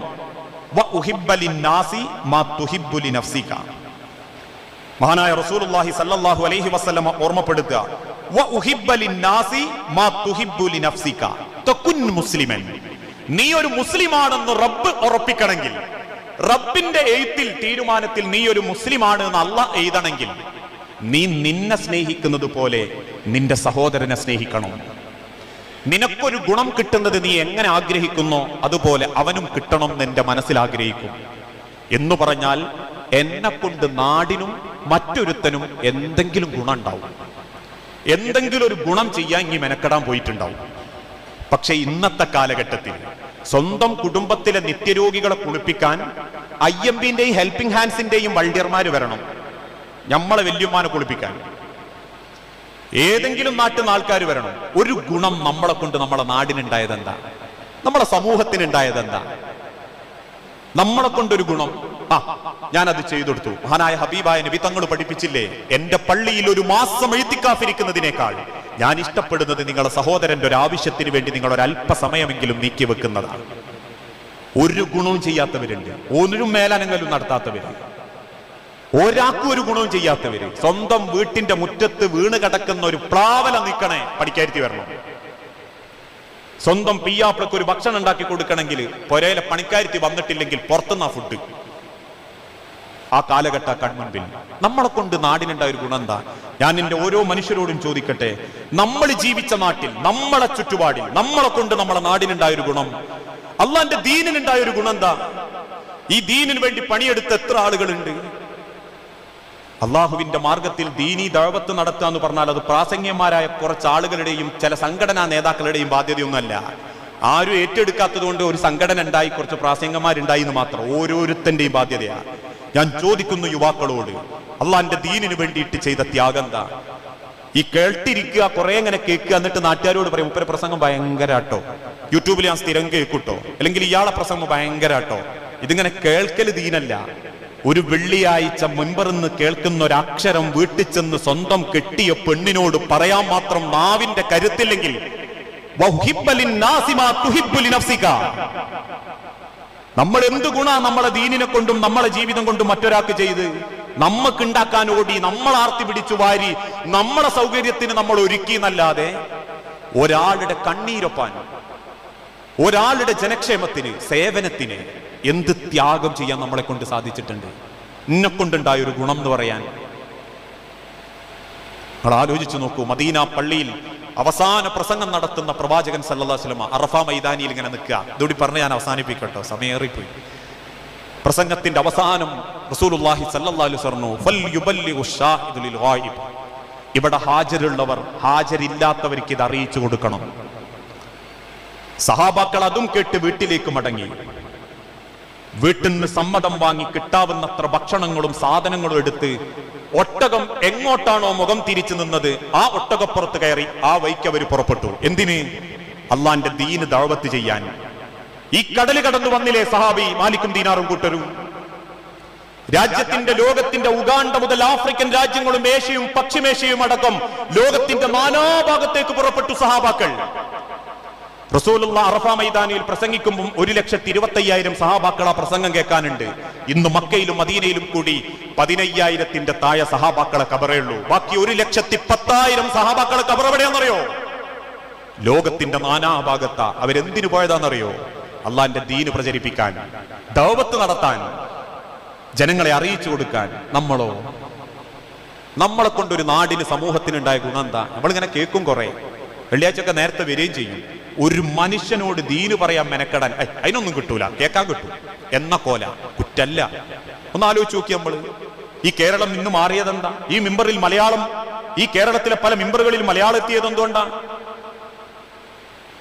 മഹാനായ റസൂലുള്ളാഹി സല്ലല്ലാഹു അലൈഹി വസല്ലമ ഓർമ്മപ്പെടുത്തുക. മുസ്ലിമൻ. നീ ഒരു മുസ്ലിമാണെന്ന് റബ്ബ് ഉറപ്പിക്കണമെങ്കിൽ റബ്ബിന്റെ എഴുത്തിൽ തീരുമാനത്തിൽ നീ ഒരു മുസ്ലിമാണ് എന്ന് അല്ല എഴുതണമെങ്കിൽ നീ നിന്നെ സ്നേഹിക്കുന്നത് പോലെ നിന്റെ സഹോദരനെ സ്നേഹിക്കണം. നിനക്കൊരു ഗുണം കിട്ടുന്നത് നീ എങ്ങനെ ആഗ്രഹിക്കുന്നോ അതുപോലെ അവനും കിട്ടണം നിന്റെ മനസ്സിൽ ആഗ്രഹിക്കും. എന്ന് പറഞ്ഞാൽ എന്നെ കൊണ്ട് നാടിനും മറ്റൊരുത്തനും എന്തെങ്കിലും ഗുണം ഉണ്ടാവും. എന്തെങ്കിലും ഒരു ഗുണം ചെയ്യാൻ ഇനി മെനക്കെടാൻ പോയിട്ടുണ്ടാവും. പക്ഷെ ഇന്നത്തെ കാലഘട്ടത്തിൽ സ്വന്തം കുടുംബത്തിലെ നിത്യരോഗികളെ കുളിപ്പിക്കാൻ ഐ എം ബിന്റെയും ഹെൽപ്പിംഗ് ഹാൻഡ്സിന്റെയും വൾഡിയർമാര് വരണം. നമ്മളെ വല്യമ്മാനെ കുളിപ്പിക്കാൻ. ഏതെങ്കിലും നാട്ടിൽ നിന്ന് ആൾക്കാർ വരണം. ഒരു ഗുണം നമ്മളെ കൊണ്ട് നമ്മളെ നാടിനുണ്ടായതെന്താ? നമ്മളെ സമൂഹത്തിനുണ്ടായതെന്താ? നമ്മളെ കൊണ്ടൊരു ഗുണം. ആ ഞാനത് ചെയ്തു കൊടുത്തു മഹാനായ ഹബീബായ നബി തങ്ങൾ പഠിപ്പിച്ചില്ലേ? എന്റെ പള്ളിയിൽ ഒരു മാസം എഴുത്തിക്കാഫിരിക്കുന്നതിനേക്കാൾ ഞാൻ ഇഷ്ടപ്പെടുന്നത് നിങ്ങളുടെ സഹോദരന്റെ ഒരു ആവശ്യത്തിന് വേണ്ടി നിങ്ങൾ ഒരു അല്പസമയമെങ്കിലും നീക്കി വെക്കുന്നതാണ്. ഒരു ഗുണവും ചെയ്യാത്തവരുണ്ട്. ഒന്നിനും മേലനങ്ങലും നടത്താത്തവരുണ്ട് ഒരാൾക്കും ഒരു ഗുണവും ചെയ്യാത്തവര്. സ്വന്തം വീട്ടിന്റെ മുറ്റത്ത് വീണ് കിടക്കുന്ന ഒരു പ്ലാവല നിൽക്കണേ. പണിക്കാരുത്തി വരണം. സ്വന്തം പിയാപ്പിളക്ക് ഒരു ഭക്ഷണം ഉണ്ടാക്കി കൊടുക്കണമെങ്കിൽ പൊരയിലെ പണിക്കാരുത്തി വന്നിട്ടില്ലെങ്കിൽ പുറത്തുനിന്നാ ഫുഡ് ആ കാലഘട്ട കൺമുൻപിൽ. നമ്മളെ കൊണ്ട് നാടിനുണ്ടായ ഒരു ഗുണം എന്താ? ഞാൻ എന്റെ ഓരോ മനുഷ്യരോടും ചോദിക്കട്ടെ നമ്മൾ ജീവിച്ച നാട്ടിൽ നമ്മളെ ചുറ്റുപാടിൽ നമ്മളെ കൊണ്ട് നമ്മളെ നാടിനുണ്ടായ ഒരു ഗുണം. അള്ളാന്റെ ദീനിനുണ്ടായ ഒരു ഗുണം എന്താ? ഈ ദീനിന് വേണ്ടി പണിയെടുത്ത എത്ര ആളുകളുണ്ട്? അള്ളാഹുവിന്റെ മാർഗത്തിൽ ദീനി ദഴവത്ത് നടത്തുക എന്ന് പറഞ്ഞാൽ അത് പ്രാസംഗ്യന്മാരായ കുറച്ച് ആളുകളുടെയും ചില സംഘടനാ നേതാക്കളുടെയും ബാധ്യതയൊന്നുമല്ല. ആരും ഏറ്റെടുക്കാത്തത് കൊണ്ട് ഒരു സംഘടന ഉണ്ടായി കുറച്ച് പ്രാസംഗന്മാരുണ്ടായി എന്ന് മാത്രം. ഓരോരുത്തന്റെയും ബാധ്യതയാണ് ഞാൻ ചോദിക്കുന്നു യുവാക്കളോട് അള്ളാന്റെ ദീനിന് വേണ്ടിയിട്ട് ചെയ്ത ത്യാഗം ഈ കേൾട്ടിരിക്കുക കുറെ ഇങ്ങനെ കേൾക്കുക എന്നിട്ട് നാട്ടുകാരോട് പറയും ഉപ്പര പ്രസംഗം ഭയങ്കരാട്ടോ. യൂട്യൂബിൽ ഞാൻ സ്ഥിരം കേൾക്കൂട്ടോ. അല്ലെങ്കിൽ ഇയാളെ പ്രസംഗം ഭയങ്കരാട്ടോ. ഇതിങ്ങനെ കേൾക്കൽ ദീനല്ല. ഒരു വെള്ളിയാഴ്ച മുൻപറിന്ന് കേൾക്കുന്ന ഒരു അക്ഷരം വീട്ടിൽ ചെന്ന് സ്വന്തം കെട്ടിയ പെണ്ണിനോട് പറയാൻ മാത്രം നാവിന്റെ കരുത്തില്ലെങ്കിൽ നമ്മൾ എന്ത് ഗുണ നമ്മളെ ദീനിനെ കൊണ്ടും നമ്മളെ ജീവിതം കൊണ്ടും മറ്റൊരാൾക്ക് ചെയ്ത്? നമ്മക്ക് ഉണ്ടാക്കാൻ ഓടി നമ്മൾ ആർത്തി പിടിച്ചു വാരി നമ്മളെ സൗകര്യത്തിന് നമ്മൾ ഒരുക്കി എന്നല്ലാതെ ഒരാളുടെ കണ്ണീരൊപ്പാൻ ഒരാളുടെ ജനക്ഷേമത്തിന് സേവനത്തിന് എന്ത് ത്യാഗം ചെയ്യാൻ നമ്മളെ കൊണ്ട് സാധിച്ചിട്ടുണ്ട്? എന്നെ കൊണ്ടുണ്ടായ ഒരു ഗുണം എന്ന് പറയാൻ. ആലോചിച്ചു നോക്കൂ മദീന പള്ളിയിൽ അവസാന പ്രസംഗം നടത്തുന്ന പ്രവാചകൻ വസല്ലമ അറഫ മൈതാനിയിൽ ഇങ്ങനെ നിൽക്കുക. ഇതോടി പറഞ്ഞ് ഞാൻ അവസാനിപ്പിക്കട്ടോ. സമയേറിപ്പോയി പ്രസംഗത്തിന്റെ അവസാനം റസൂലുള്ളാഹി സല്ലല്ലാഹു ഫൽയുബല്ലിഗു ഷാഹിദു ലിൽ ഗായിബ്. ഇവിടെ ഹാജരുള്ളവർ ഹാജരില്ലാത്തവർക്ക് ഇത് അറിയിച്ചു കൊടുക്കണം. സഹാബാക്കൾ അതും കേട്ട് വീട്ടിലേക്ക് മടങ്ങി. വീട്ടിൽ നിന്ന് സമ്മതം വാങ്ങി കിട്ടാവുന്നത്ര ഭക്ഷണങ്ങളും സാധനങ്ങളും എടുത്ത് ഒട്ടകം എങ്ങോട്ടാണോ മുഖം തിരിച്ചു നിന്നത് ആ ഒട്ടകപ്പുറത്ത് കയറി ആ വൈക്ക് അവർ പുറപ്പെട്ടു. എന്തിന്? അള്ളാന്റെ ദീന് ദഴവത്ത് ചെയ്യാൻ. ഈ കടൽ കടന്നു വന്നില്ലേ സഹാബി മാലിക്കും ദീനാറും കൂട്ടരും? രാജ്യത്തിന്റെ ലോകത്തിന്റെ ഉഗാണ്ട മുതൽ ആഫ്രിക്കൻ രാജ്യങ്ങളും ഏഷ്യയും പശ്ചിമേഷ്യയും അടക്കം ലോകത്തിന്റെ നാനാഭാഗത്തേക്ക് പുറപ്പെട്ടു സഹാബാക്കൾ. റസൂലുള്ള അറഫ മൈതാനിയിൽ പ്രസംഗിക്കുമ്പോൾ ഒരു ലക്ഷത്തി ഇരുപത്തയ്യായിരം സഹാബാക്കൾ ആ പ്രസംഗം കേൾക്കാനുണ്ട്. ഇന്ന് മക്കയിലും മദീനയിലും കൂടി പതിനയ്യായിരത്തിന്റെ താഴെ സഹാബാക്കളെ ഉള്ളൂ. ബാക്കി ഒരു ലക്ഷത്തി പത്തായിരം സഹാബാക്കളെ കബർ എവിടെയാണെന്നറിയോ? ലോകത്തിന്റെ നാനാഭാഗത്ത. അവരെന്തിനു പോയതാണെന്നറിയോ? അള്ളാന്റെ ദീന് പ്രചരിപ്പിക്കാൻ ദൗപത്ത് നടത്താൻ ജനങ്ങളെ അറിയിച്ചു കൊടുക്കാൻ നമ്മളോ? നമ്മളെ കൊണ്ടൊരു നാടിന് സമൂഹത്തിനുണ്ടായ ഗുണം എന്താ? നമ്മളിങ്ങനെ കേൾക്കും കുറെ. വെള്ളിയാഴ്ചയൊക്കെ നേരത്തെ വരികയും ചെയ്യും. ഒരു മനുഷ്യനോട് ദീന് പറയാൻ മെനക്കെടാൻ "ഐ, അതിനൊന്നും കിട്ടൂല. കേൾക്കാൻ കിട്ടും. എന്ന കോല. കുറ്റല്ല. ഒന്ന് ആലോചിച്ച് നോക്കി നമ്മൾ ഈ കേരളം ഇന്ന് മാറിയതെന്താ? ഈ മിമ്പറിൽ മലയാളം ഈ കേരളത്തിലെ പല മിമ്പറുകളിൽ മലയാളം എത്തിയത്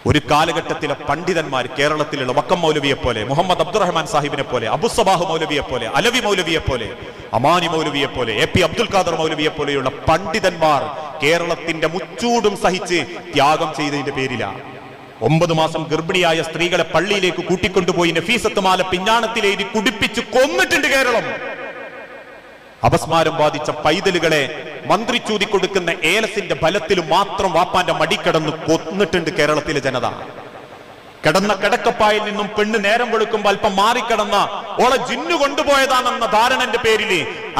ഒരു കാലഘട്ടത്തിലെ പണ്ഡിതന്മാർ കേരളത്തിലുള്ള വക്കം മൗലവിയെ പോലെ മുഹമ്മദ് അബ്ദുറഹ്മാൻ സാഹിബിനെ പോലെ അബുസബാഹു മൗലവിയെ പോലെ അലവി മൗലവിയെ പോലെ അമാനി മൗലവിയെ പോലെ എ പി അബ്ദുൽ ഖാദർ മൗലവിയെ പോലെയുള്ള പണ്ഡിതന്മാർ കേരളത്തിന്റെ മുച്ചൂടും സഹിച്ച് ത്യാഗം ചെയ്തതിന്റെ പേരിലാണ് ഒമ്പത് മാസം ഗർഭിണിയായ സ്ത്രീകളെ പള്ളിയിലേക്ക് കൂട്ടിക്കൊണ്ടുപോയി നഫീസത്ത് മാല പിഞ്ഞാണത്തിലേരി കുടിപ്പിച്ച് കൊന്നിട്ടുണ്ട് കേരളം. അപസ്മാരം ബാധിച്ച പൈതലുകളെ മന്ത്രി ചൂതി കൊടുക്കുന്ന ഏലസിന്റെ ബലത്തിൽ മാത്രം വാപ്പാന്റെ മടിക്കടന്ന് കൊന്നിട്ടുണ്ട് കേരളത്തിലെ ജനത. കിടന്ന കിടക്കപ്പായിൽ നിന്നും പെണ്ണ് നേരം വെളുക്കുമ്പോൾ അല്പം മാറിക്കിടന്ന ഓളെ ജിന്നു കൊണ്ടുപോയതാണെന്ന ധാരണന്റെ പേരിൽ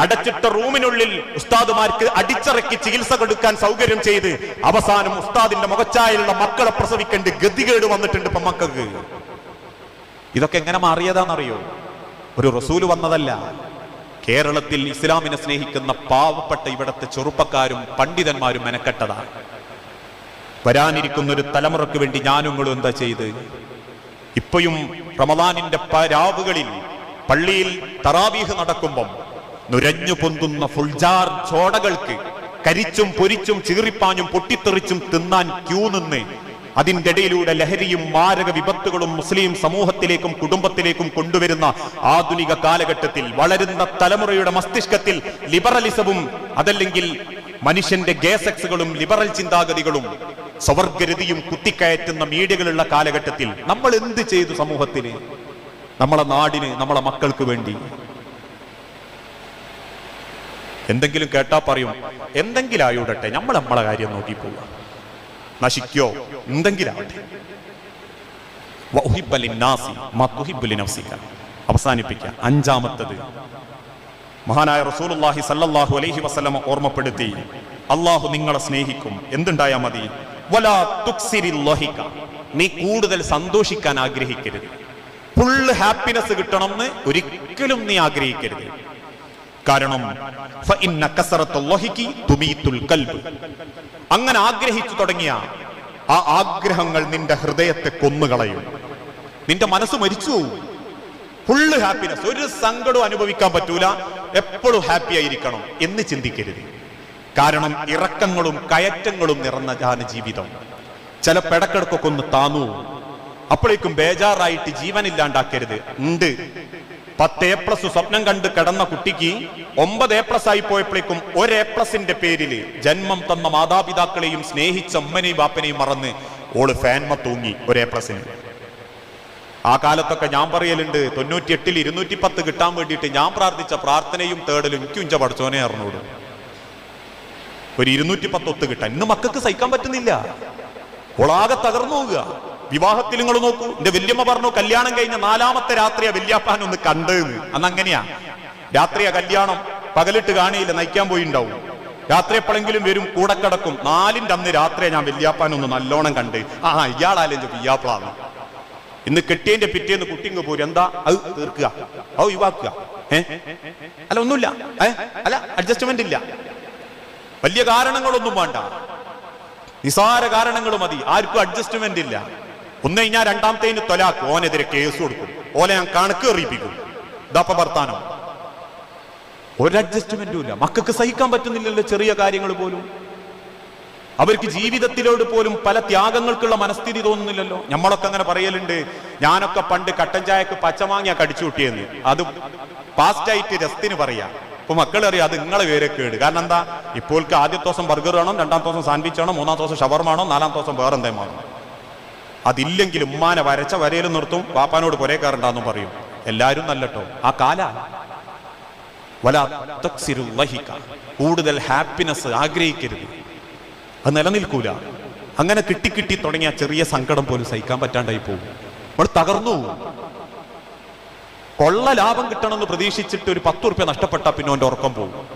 അടച്ചിട്ട റൂമിനുള്ളിൽ ഉസ്താദുമാർക്ക് അടിച്ചിറക്കി ചികിത്സ കൊടുക്കാൻ സൗകര്യം ചെയ്ത് അവസാനം ഉസ്താദിന്റെ മുഖച്ചായുള്ള മക്കളെ പ്രസവിക്കേണ്ട ഗതികേട് വന്നിട്ടുണ്ട് ഇപ്പൊ മക്കൾക്ക്. ഇതൊക്കെ എങ്ങനെ മാറിയതാണെന്നറിയോ ഒരു റസൂൽ വന്നതല്ല. കേരളത്തിൽ ഇസ്ലാമിനെ സ്നേഹിക്കുന്ന പാവപ്പെട്ട ഇവിടത്തെ ചെറുപ്പക്കാരും പണ്ഡിതന്മാരും മെനക്കെട്ടതാണ് വരാനിരിക്കുന്ന ഒരു തലമുറയ്ക്ക് വേണ്ടി ഞാനുങ്ങളും എന്താ ചെയ്ത്? ഇപ്പോഴും റമദാനിന്റെ രാവുകളിൽ പള്ളിയിൽ തറാവീഹ് നടക്കുമ്പം നുരഞ്ഞു പൊന്തുന്ന ഫുൾജാർ ചോടകൾക്ക് കരിച്ചും പൊരിച്ചും ചീറിപ്പാഞ്ഞും പൊട്ടിത്തെറിച്ചും തിന്നാൻ ക്യൂ നിന്ന്. അതിന്റെ ഇടയിലൂടെ ലഹരിയും മാരക വിപത്തുകളും മുസ്ലിം സമൂഹത്തിലേക്കും കുടുംബത്തിലേക്കും കൊണ്ടുവരുന്ന ആധുനിക കാലഘട്ടത്തിൽ വളരുന്ന തലമുറയുടെ മസ്തിഷ്കത്തിൽ ലിബറലിസവും അതല്ലെങ്കിൽ മനുഷ്യന്റെ ഗേസക്സുകളും ലിബറൽ ചിന്താഗതികളും സ്വവർഗരതിയും കുത്തിക്കയറ്റുന്ന മീഡിയകളുള്ള കാലഘട്ടത്തിൽ നമ്മൾ എന്ത് ചെയ്തു സമൂഹത്തിന്? നമ്മളെ നാടിന് നമ്മളെ മക്കൾക്ക് വേണ്ടി. എന്തെങ്കിലും കേട്ടാ പറയും. എന്തെങ്കിലും ആയോടട്ടെ നമ്മൾ നമ്മളെ കാര്യം നോക്കി പോവുക. നശിക്കോ? ലിനഫ്സിക. അവസാനിപ്പിക്കുക അഞ്ചാമത്തത്. മഹാനായ റസൂലുള്ളാഹി സല്ലല്ലാഹു അലൈഹി വസല്ലമ ഓർമ്മപ്പെടുത്തി അള്ളാഹു നിങ്ങളെ സ്നേഹിക്കും. എന്തുണ്ടായാ മതി. നീ കൂടുതൽ സന്തോഷിക്കാൻ ആഗ്രഹിക്കരുത്. ഫുള്ള് ഹാപ്പിനെസ് കിട്ടണം എന്ന് ഒരിക്കലും നീ ആഗ്രഹിക്കരുത്. കാരണം. അങ്ങനെ ആഗ്രഹിച്ചു തുടങ്ങിയ ആ ആഗ്രഹങ്ങൾ നിന്റെ ഹൃദയത്തെ കൊന്നുകളയും. നിന്റെ മനസ്സ് മരിച്ചു ഫുള്ള് ഹാപ്പിനെസ് ഒരു സങ്കടവും അനുഭവിക്കാൻ പറ്റൂല. എപ്പോഴും ഹാപ്പി ആയിരിക്കണം എന്ന് ചിന്തിക്കരുത്. കാരണം ഇറക്കങ്ങളും കയറ്റങ്ങളും നിറഞ്ഞതാണ് ജീവിതം ചില പെടക്കിടക്കൊക്കെ ഒന്ന് താന്നു. അപ്പോഴേക്കും ബേജാറായിട്ട് ജീവനില്ലാണ്ടാക്കരുത് ഉണ്ട്. പത്ത് എ പ്ലസ് സ്വപ്നം കണ്ട് കിടന്ന കുട്ടിക്ക് ഒമ്പത് എ പ്ലസ് ആയി പോയപ്പോഴേക്കും ഒരു എ പ്ലസിന്റെ പേരിൽ ജന്മം തന്ന മാതാപിതാക്കളെയും സ്നേഹിച്ച അമ്മനെയും ബാപ്പനെയും മറന്ന് ഓൾ ഫാൻമ തൂങ്ങി ഒരു എ പ്ലസിന് ആ കാലത്തൊക്കെ ഞാൻ പറയലുണ്ട് തൊണ്ണൂറ്റി എട്ടിൽ ഇരുന്നൂറ്റി പത്ത് കിട്ടാൻ വേണ്ടിയിട്ട് ഞാൻ പ്രാർത്ഥിച്ച പ്രാർത്ഥനയും തേടലും എനിക്ക് ഉഞ്ച പഠിച്ചോനെ അറിഞ്ഞോട്. ഒരു ഇരുന്നൂറ്റി പത്ത് ഒത്ത് കിട്ടാൻ. ഇന്ന് മക്കൾക്ക് സഹിക്കാൻ പറ്റുന്നില്ല. ഒളാകെ തകർന്നു പോവുക. വിവാഹത്തിൽ നിങ്ങൾ നോക്കൂ. എന്റെ വല്യമ്മ പറഞ്ഞു കല്യാണം കഴിഞ്ഞ നാലാമത്തെ രാത്രിയാ വല്യാപ്പാൻ ഒന്ന് കണ്ടെന്ന്. അന്ന് അങ്ങനെയാ രാത്രിയാ കല്യാണം. പകലിട്ട് കാണിയില്ല നയിക്കാൻ പോയിണ്ടാവും. രാത്രി എപ്പോഴെങ്കിലും വരും കൂടെ കിടക്കും. നാലിന്റെ അന്ന് രാത്രിയെ ഞാൻ വല്യാപ്പാൻ ഒന്ന് നല്ലോണം കണ്ട്. ആ ഇയാളാലും വിയ്യാപ്പാണ് ഇന്ന് കെട്ടിയതിന്റെ പിറ്റേന്ന് കുട്ടിങ്ങ് പോരും. എന്താ? അത് തീർക്കുക. അത് ഒഴിവാക്കുക ഏ? അല്ല ഒന്നുമില്ല. ഏ? അല്ല അഡ്ജസ്റ്റ്മെന്റ് ഇല്ല. വലിയ കാരണങ്ങളൊന്നും വേണ്ട. നിസാര കാരണങ്ങൾ മതി. ആർക്കും അഡ്ജസ്റ്റ്മെന്റ് ഇല്ല. ഒന്ന് കഴിഞ്ഞാൽ രണ്ടാമത്തേന് തൊലാക്ക്. ഓനെതിരെ കേസ് കൊടുക്കും. ഓലെ ഞാൻ കണക്ക് എറിയിപ്പിക്കും. ഇതാപ്പ വർത്താനം. ഒരു അഡ്ജസ്റ്റ്മെന്റും ഇല്ല. മക്കൾക്ക് സഹിക്കാൻ പറ്റുന്നില്ലല്ലോ ചെറിയ കാര്യങ്ങൾ പോലും. അവർക്ക് ജീവിതത്തിലോട് പോലും പല ത്യാഗങ്ങൾക്കുള്ള മനസ്ഥിതി തോന്നുന്നില്ലല്ലോ. നമ്മളൊക്കെ അങ്ങനെ പറയലുണ്ട്. ഞാനൊക്കെ പണ്ട് കട്ടൻ ചായക്ക് പച്ചമാങ്ങിയ കടിച്ചു കൂട്ടിയെന്ന്. അത് പാസ്റ്റായിട്ട് രസത്തിന് പറയാ. ഇപ്പൊ മക്കൾ അറിയാം അത് നിങ്ങളെ പേരെ കേട്. കാരണം എന്താ? ഇപ്പോൾക്ക് ആദ്യത്തെ ദിവസം ബർഗർ വേണം രണ്ടാം ദിവസം സാൻഡ്വിച്ച് വേണം മൂന്നാം ദിവസം ഷവർമാണോ നാലാം ദിവസം വേറെ മാറണം അതില്ലെങ്കിൽ ഉമ്മാനെ വരച്ച വരയിൽ നിർത്തും വാപ്പാനോട് പുരേ കയറണ്ടെന്നും പറയും. എല്ലാരും നല്ലട്ടോ. ആ കാല. കൂടുതൽ ഹാപ്പിനെസ് ആഗ്രഹിക്കരുത്. അത് നിലനിൽക്കൂല. അങ്ങനെ കിട്ടി കിട്ടി തുടങ്ങിയ ചെറിയ സങ്കടം പോലും സഹിക്കാൻ പറ്റാണ്ടായി പോകും. നമ്മൾ തകർന്നു കൊള്ള ലാഭം കിട്ടണമെന്ന് പ്രതീക്ഷിച്ചിട്ട് ഒരു പത്ത് റുപ്യ നഷ്ടപ്പെട്ട പിന്നെ അവന്റെ ഉറക്കം പോകും.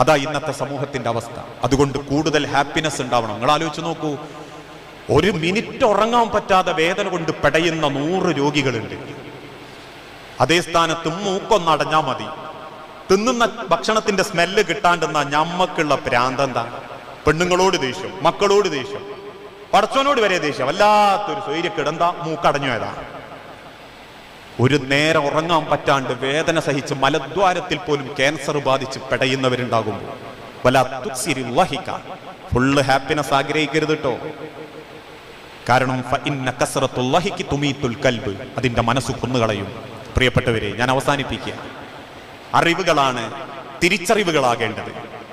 അതാ ഇന്നത്തെ സമൂഹത്തിന്റെ അവസ്ഥ. അതുകൊണ്ട് കൂടുതൽ ഹാപ്പിനെസ് ഉണ്ടാവണം. നിങ്ങൾ ആലോചിച്ച് നോക്കൂ. ഒരു മിനിറ്റ് ഉറങ്ങാൻ പറ്റാതെ വേദന കൊണ്ട് പെടയുന്ന നൂറ് രോഗികളുണ്ട്. അതേ സ്ഥാനത്ത് മൂക്കൊന്നടഞ്ഞാ മതി. തിന്നുന്ന ഭക്ഷണത്തിന്റെ സ്മെല്ല് കിട്ടാണ്ടെന്ന ഞമ്മക്കുള്ള പ്രാന്തന്താ പെണ്ണുങ്ങളോട് ദേഷ്യം മക്കളോട് ദേഷ്യം പടച്ചോനോട് വരെ ദേഷ്യം. വല്ലാത്തൊരു സ്വൈര്യക്കിടന്താ മൂക്കടഞ്ഞു ഏതാ ഒരു നേരം ഉറങ്ങാൻ പറ്റാണ്ട് വേദന സഹിച്ച് മലദ്വാരത്തിൽ പോലും ക്യാൻസർ ബാധിച്ച് പെടയുന്നവരുണ്ടാകുമ്പോൾ. ഫുള്ള് ഹാപ്പിനെസ് ആഗ്രഹിക്കരുത് കേട്ടോ കാരണം തുമീത്തുൽ കൽബ്. അതിന്റെ മനസ്സ് കൊന്നുകളയും. പ്രിയപ്പെട്ടവരെ ഞാൻ അവസാനിപ്പിക്കുക. അറിവുകളാണ് തിരിച്ചറിവുകളാകേണ്ടത്.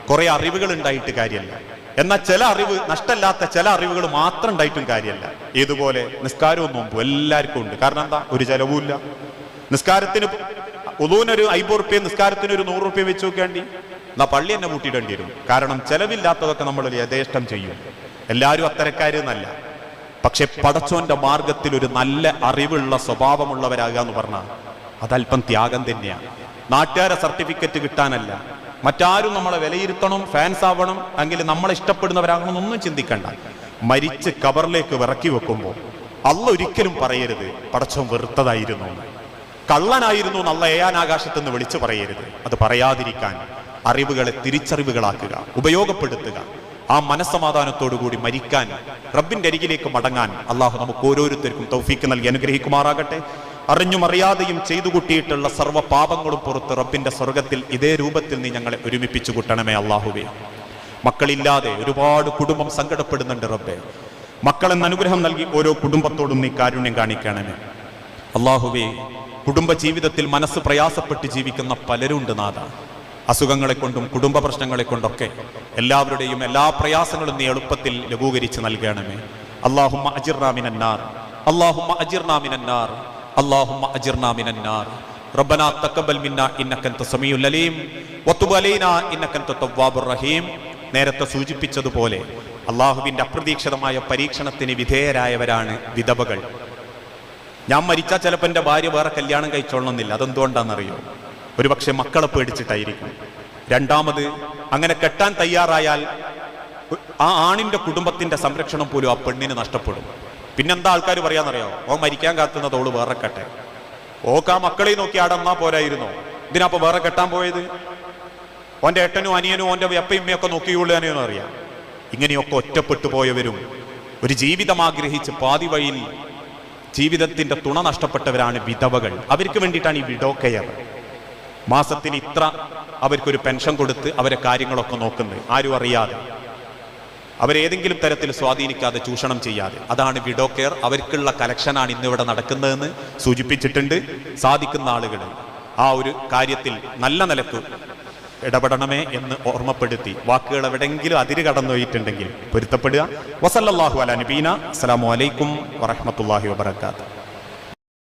കുറെ അറിവുകൾ ഉണ്ടായിട്ട് കാര്യമല്ല. എന്നാൽ ചില അറിവ് നഷ്ടമല്ലാത്ത ചില അറിവുകൾ മാത്രം ഉണ്ടായിട്ടും കാര്യമല്ല. ഏതുപോലെ? നിസ്കാരവും നോമ്പും എല്ലാവർക്കും ഉണ്ട്. കാരണം എന്താ? ഒരു ചെലവുമില്ല. നിസ്കാരത്തിന് ഒതുവിനൊരു അയ്പത് റുപ്യ നിസ്കാരത്തിന് ഒരു നൂറ് റുപ്യ വെച്ച് നോക്കേണ്ടി എന്നാ പള്ളി തന്നെ കൂട്ടിയിടേണ്ടി വരും. കാരണം ചെലവില്ലാത്തതൊക്കെ നമ്മൾ യഥേഷ്ടം ചെയ്യും. എല്ലാവരും അത്തരക്കാരെന്നല്ല പക്ഷെ പടച്ചോന്റെ മാർഗത്തിൽ ഒരു നല്ല അറിവുള്ള സ്വഭാവമുള്ളവരാകുക എന്ന് പറഞ്ഞാൽ അതല്പം ത്യാഗം തന്നെയാണ്. നാട്ടുകാരെ സർട്ടിഫിക്കറ്റ് കിട്ടാനല്ല. മറ്റാരും നമ്മളെ വിലയിരുത്തണം ഫാൻസ് ആവണം അല്ലെങ്കിൽ നമ്മളെ ഇഷ്ടപ്പെടുന്നവരാകണം എന്നൊന്നും ചിന്തിക്കണ്ട. മരിച്ച് കബറിലേക്ക് വിറക്കി വെക്കുമ്പോൾ അല്ല ഒരിക്കലും പറയരുത് പടച്ചോൻ വെറുത്തതായിരുന്നു കള്ളനായിരുന്നു നല്ല ഏയാനാകാശത്ത് നിന്ന് വിളിച്ചു പറയരുത്. അത് പറയാതിരിക്കാൻ അറിവുകളെ തിരിച്ചറിവുകളാക്കുക ഉപയോഗപ്പെടുത്തുക. ആ മനസ്സമാധാനത്തോടുകൂടി മരിക്കാൻ റബ്ബിന്റെ അരികിലേക്ക് മടങ്ങാൻ അള്ളാഹു നമുക്ക് ഓരോരുത്തർക്കും തൗഫീക്ക് നൽകി അനുഗ്രഹിക്കുമാറാകട്ടെ. അറിഞ്ഞും അറിയാതെയും ചെയ്തു കൂട്ടിയിട്ടുള്ള സർവ പാപങ്ങളും പുറത്ത് റബ്ബിന്റെ സ്വർഗത്തിൽ ഇതേ രൂപത്തിൽ നീ ഞങ്ങളെ ഒരുമിപ്പിച്ചു കൂട്ടണമേ അള്ളാഹുവേ. മക്കളില്ലാതെ ഒരുപാട് കുടുംബം സങ്കടപ്പെടുന്നുണ്ട് റബ്ബെ. മക്കളെന്ന് അനുഗ്രഹം നൽകി ഓരോ കുടുംബത്തോടും നീ കാരുണ്യം കാണിക്കണമേ. അള്ളാഹുവേ കുടുംബ ജീവിതത്തിൽ മനസ്സ് പ്രയാസപ്പെട്ട് ജീവിക്കുന്ന പലരുണ്ട് നാഥ. അസുഖങ്ങളെ കൊണ്ടും കുടുംബ പ്രശ്നങ്ങളെ കൊണ്ടൊക്കെ എല്ലാവരുടെയും എല്ലാ പ്രയാസങ്ങളും നീ എളുപ്പത്തിൽ ലഘൂകരിച്ച് നൽകണമേ അള്ളാഹുമ്മ അജിർനാമിനാർ അള്ളാഹുമ്മ അജിർനാമിനാർ അള്ളാഹുമ്മ അജിർനാമിനാർ ربنا تقبل منا انك انت السميع العليم وتب علينا انك انت التواب الرحيم നേരത്തെ സൂചിപ്പിച്ചതുപോലെ അള്ളാഹുവിന്റെ അപ്രതീക്ഷിതമായ പരീക്ഷണത്തിന് വിധേയരായവരാണ് വിധവകൾ ഞാൻ മരിച്ചാൽ ചിലപ്പോൾ എൻ്റെ ഭാര്യ വേറെ കല്യാണം കഴിച്ചോളണമെന്നില്ല അതെന്തുകൊണ്ടാണെന്നറിയോ ഒരുപക്ഷെ മക്കളെ പേടിച്ചിട്ടായിരിക്കും. രണ്ടാമത് അങ്ങനെ കെട്ടാൻ തയ്യാറായാൽ ആ ആണിന്റെ കുടുംബത്തിന്റെ സംരക്ഷണം പോലും ആ പെണ്ണിന് നഷ്ടപ്പെടും. പിന്നെന്താ ആൾക്കാർ പറയാന്നറിയോ? ഓ മരിക്കാൻ കാത്തുന്നത് ഓൾ വേറെ കെട്ടെ. ഓക്ക് ആ മക്കളെ നോക്കി അടന്നാ പോരായിരുന്നോ. ഇതിനപ്പൊ വേറെ കെട്ടാൻ പോയത്? ഓന്റെ ഏട്ടനും അനിയനും ഓന്റെ വെപ്പയും ഒക്കെ നോക്കിയുള്ളൂ അറിയാം. ഇങ്ങനെയൊക്കെ ഒറ്റപ്പെട്ടു പോയവരും ഒരു ജീവിതം ആഗ്രഹിച്ച് പാതി വഴിയിൽ ജീവിതത്തിന്റെ തുണ നഷ്ടപ്പെട്ടവരാണ് വിധവകൾ. അവർക്ക് വേണ്ടിയിട്ടാണ് ഈ വിഡോ കെയർ മാസത്തിൽ ഇത്ര അവർക്കൊരു പെൻഷൻ കൊടുത്ത് അവരെ കാര്യങ്ങളൊക്കെ നോക്കുന്നത് ആരും അറിയാതെ. അവരേതെങ്കിലും തരത്തിൽ സ്വാധീനിക്കാതെ ചൂഷണം ചെയ്യാതെ. അതാണ് വിഡോ കെയർ അവർക്കുള്ള കലക്ഷനാണ് ഇന്നിവിടെ നടക്കുന്നതെന്ന് സൂചിപ്പിച്ചിട്ടുണ്ട് സാധിക്കുന്ന ആളുകൾ ആ ഒരു കാര്യത്തിൽ നല്ല നിലയ്ക്ക് ഇടപെടണമേ എന്ന് ഓർമ്മപ്പെടുത്തി. വാക്കുകൾ എവിടെങ്കിലും അതിര് കടന്നു പോയിട്ടുണ്ടെങ്കിൽ പൊരുത്തപ്പെടുക. വസല്ലാഹു അല നബീന. അസ്സാം വലൈക്കും വറഹമത്തല്ലാഹി വബർക്കാത്തു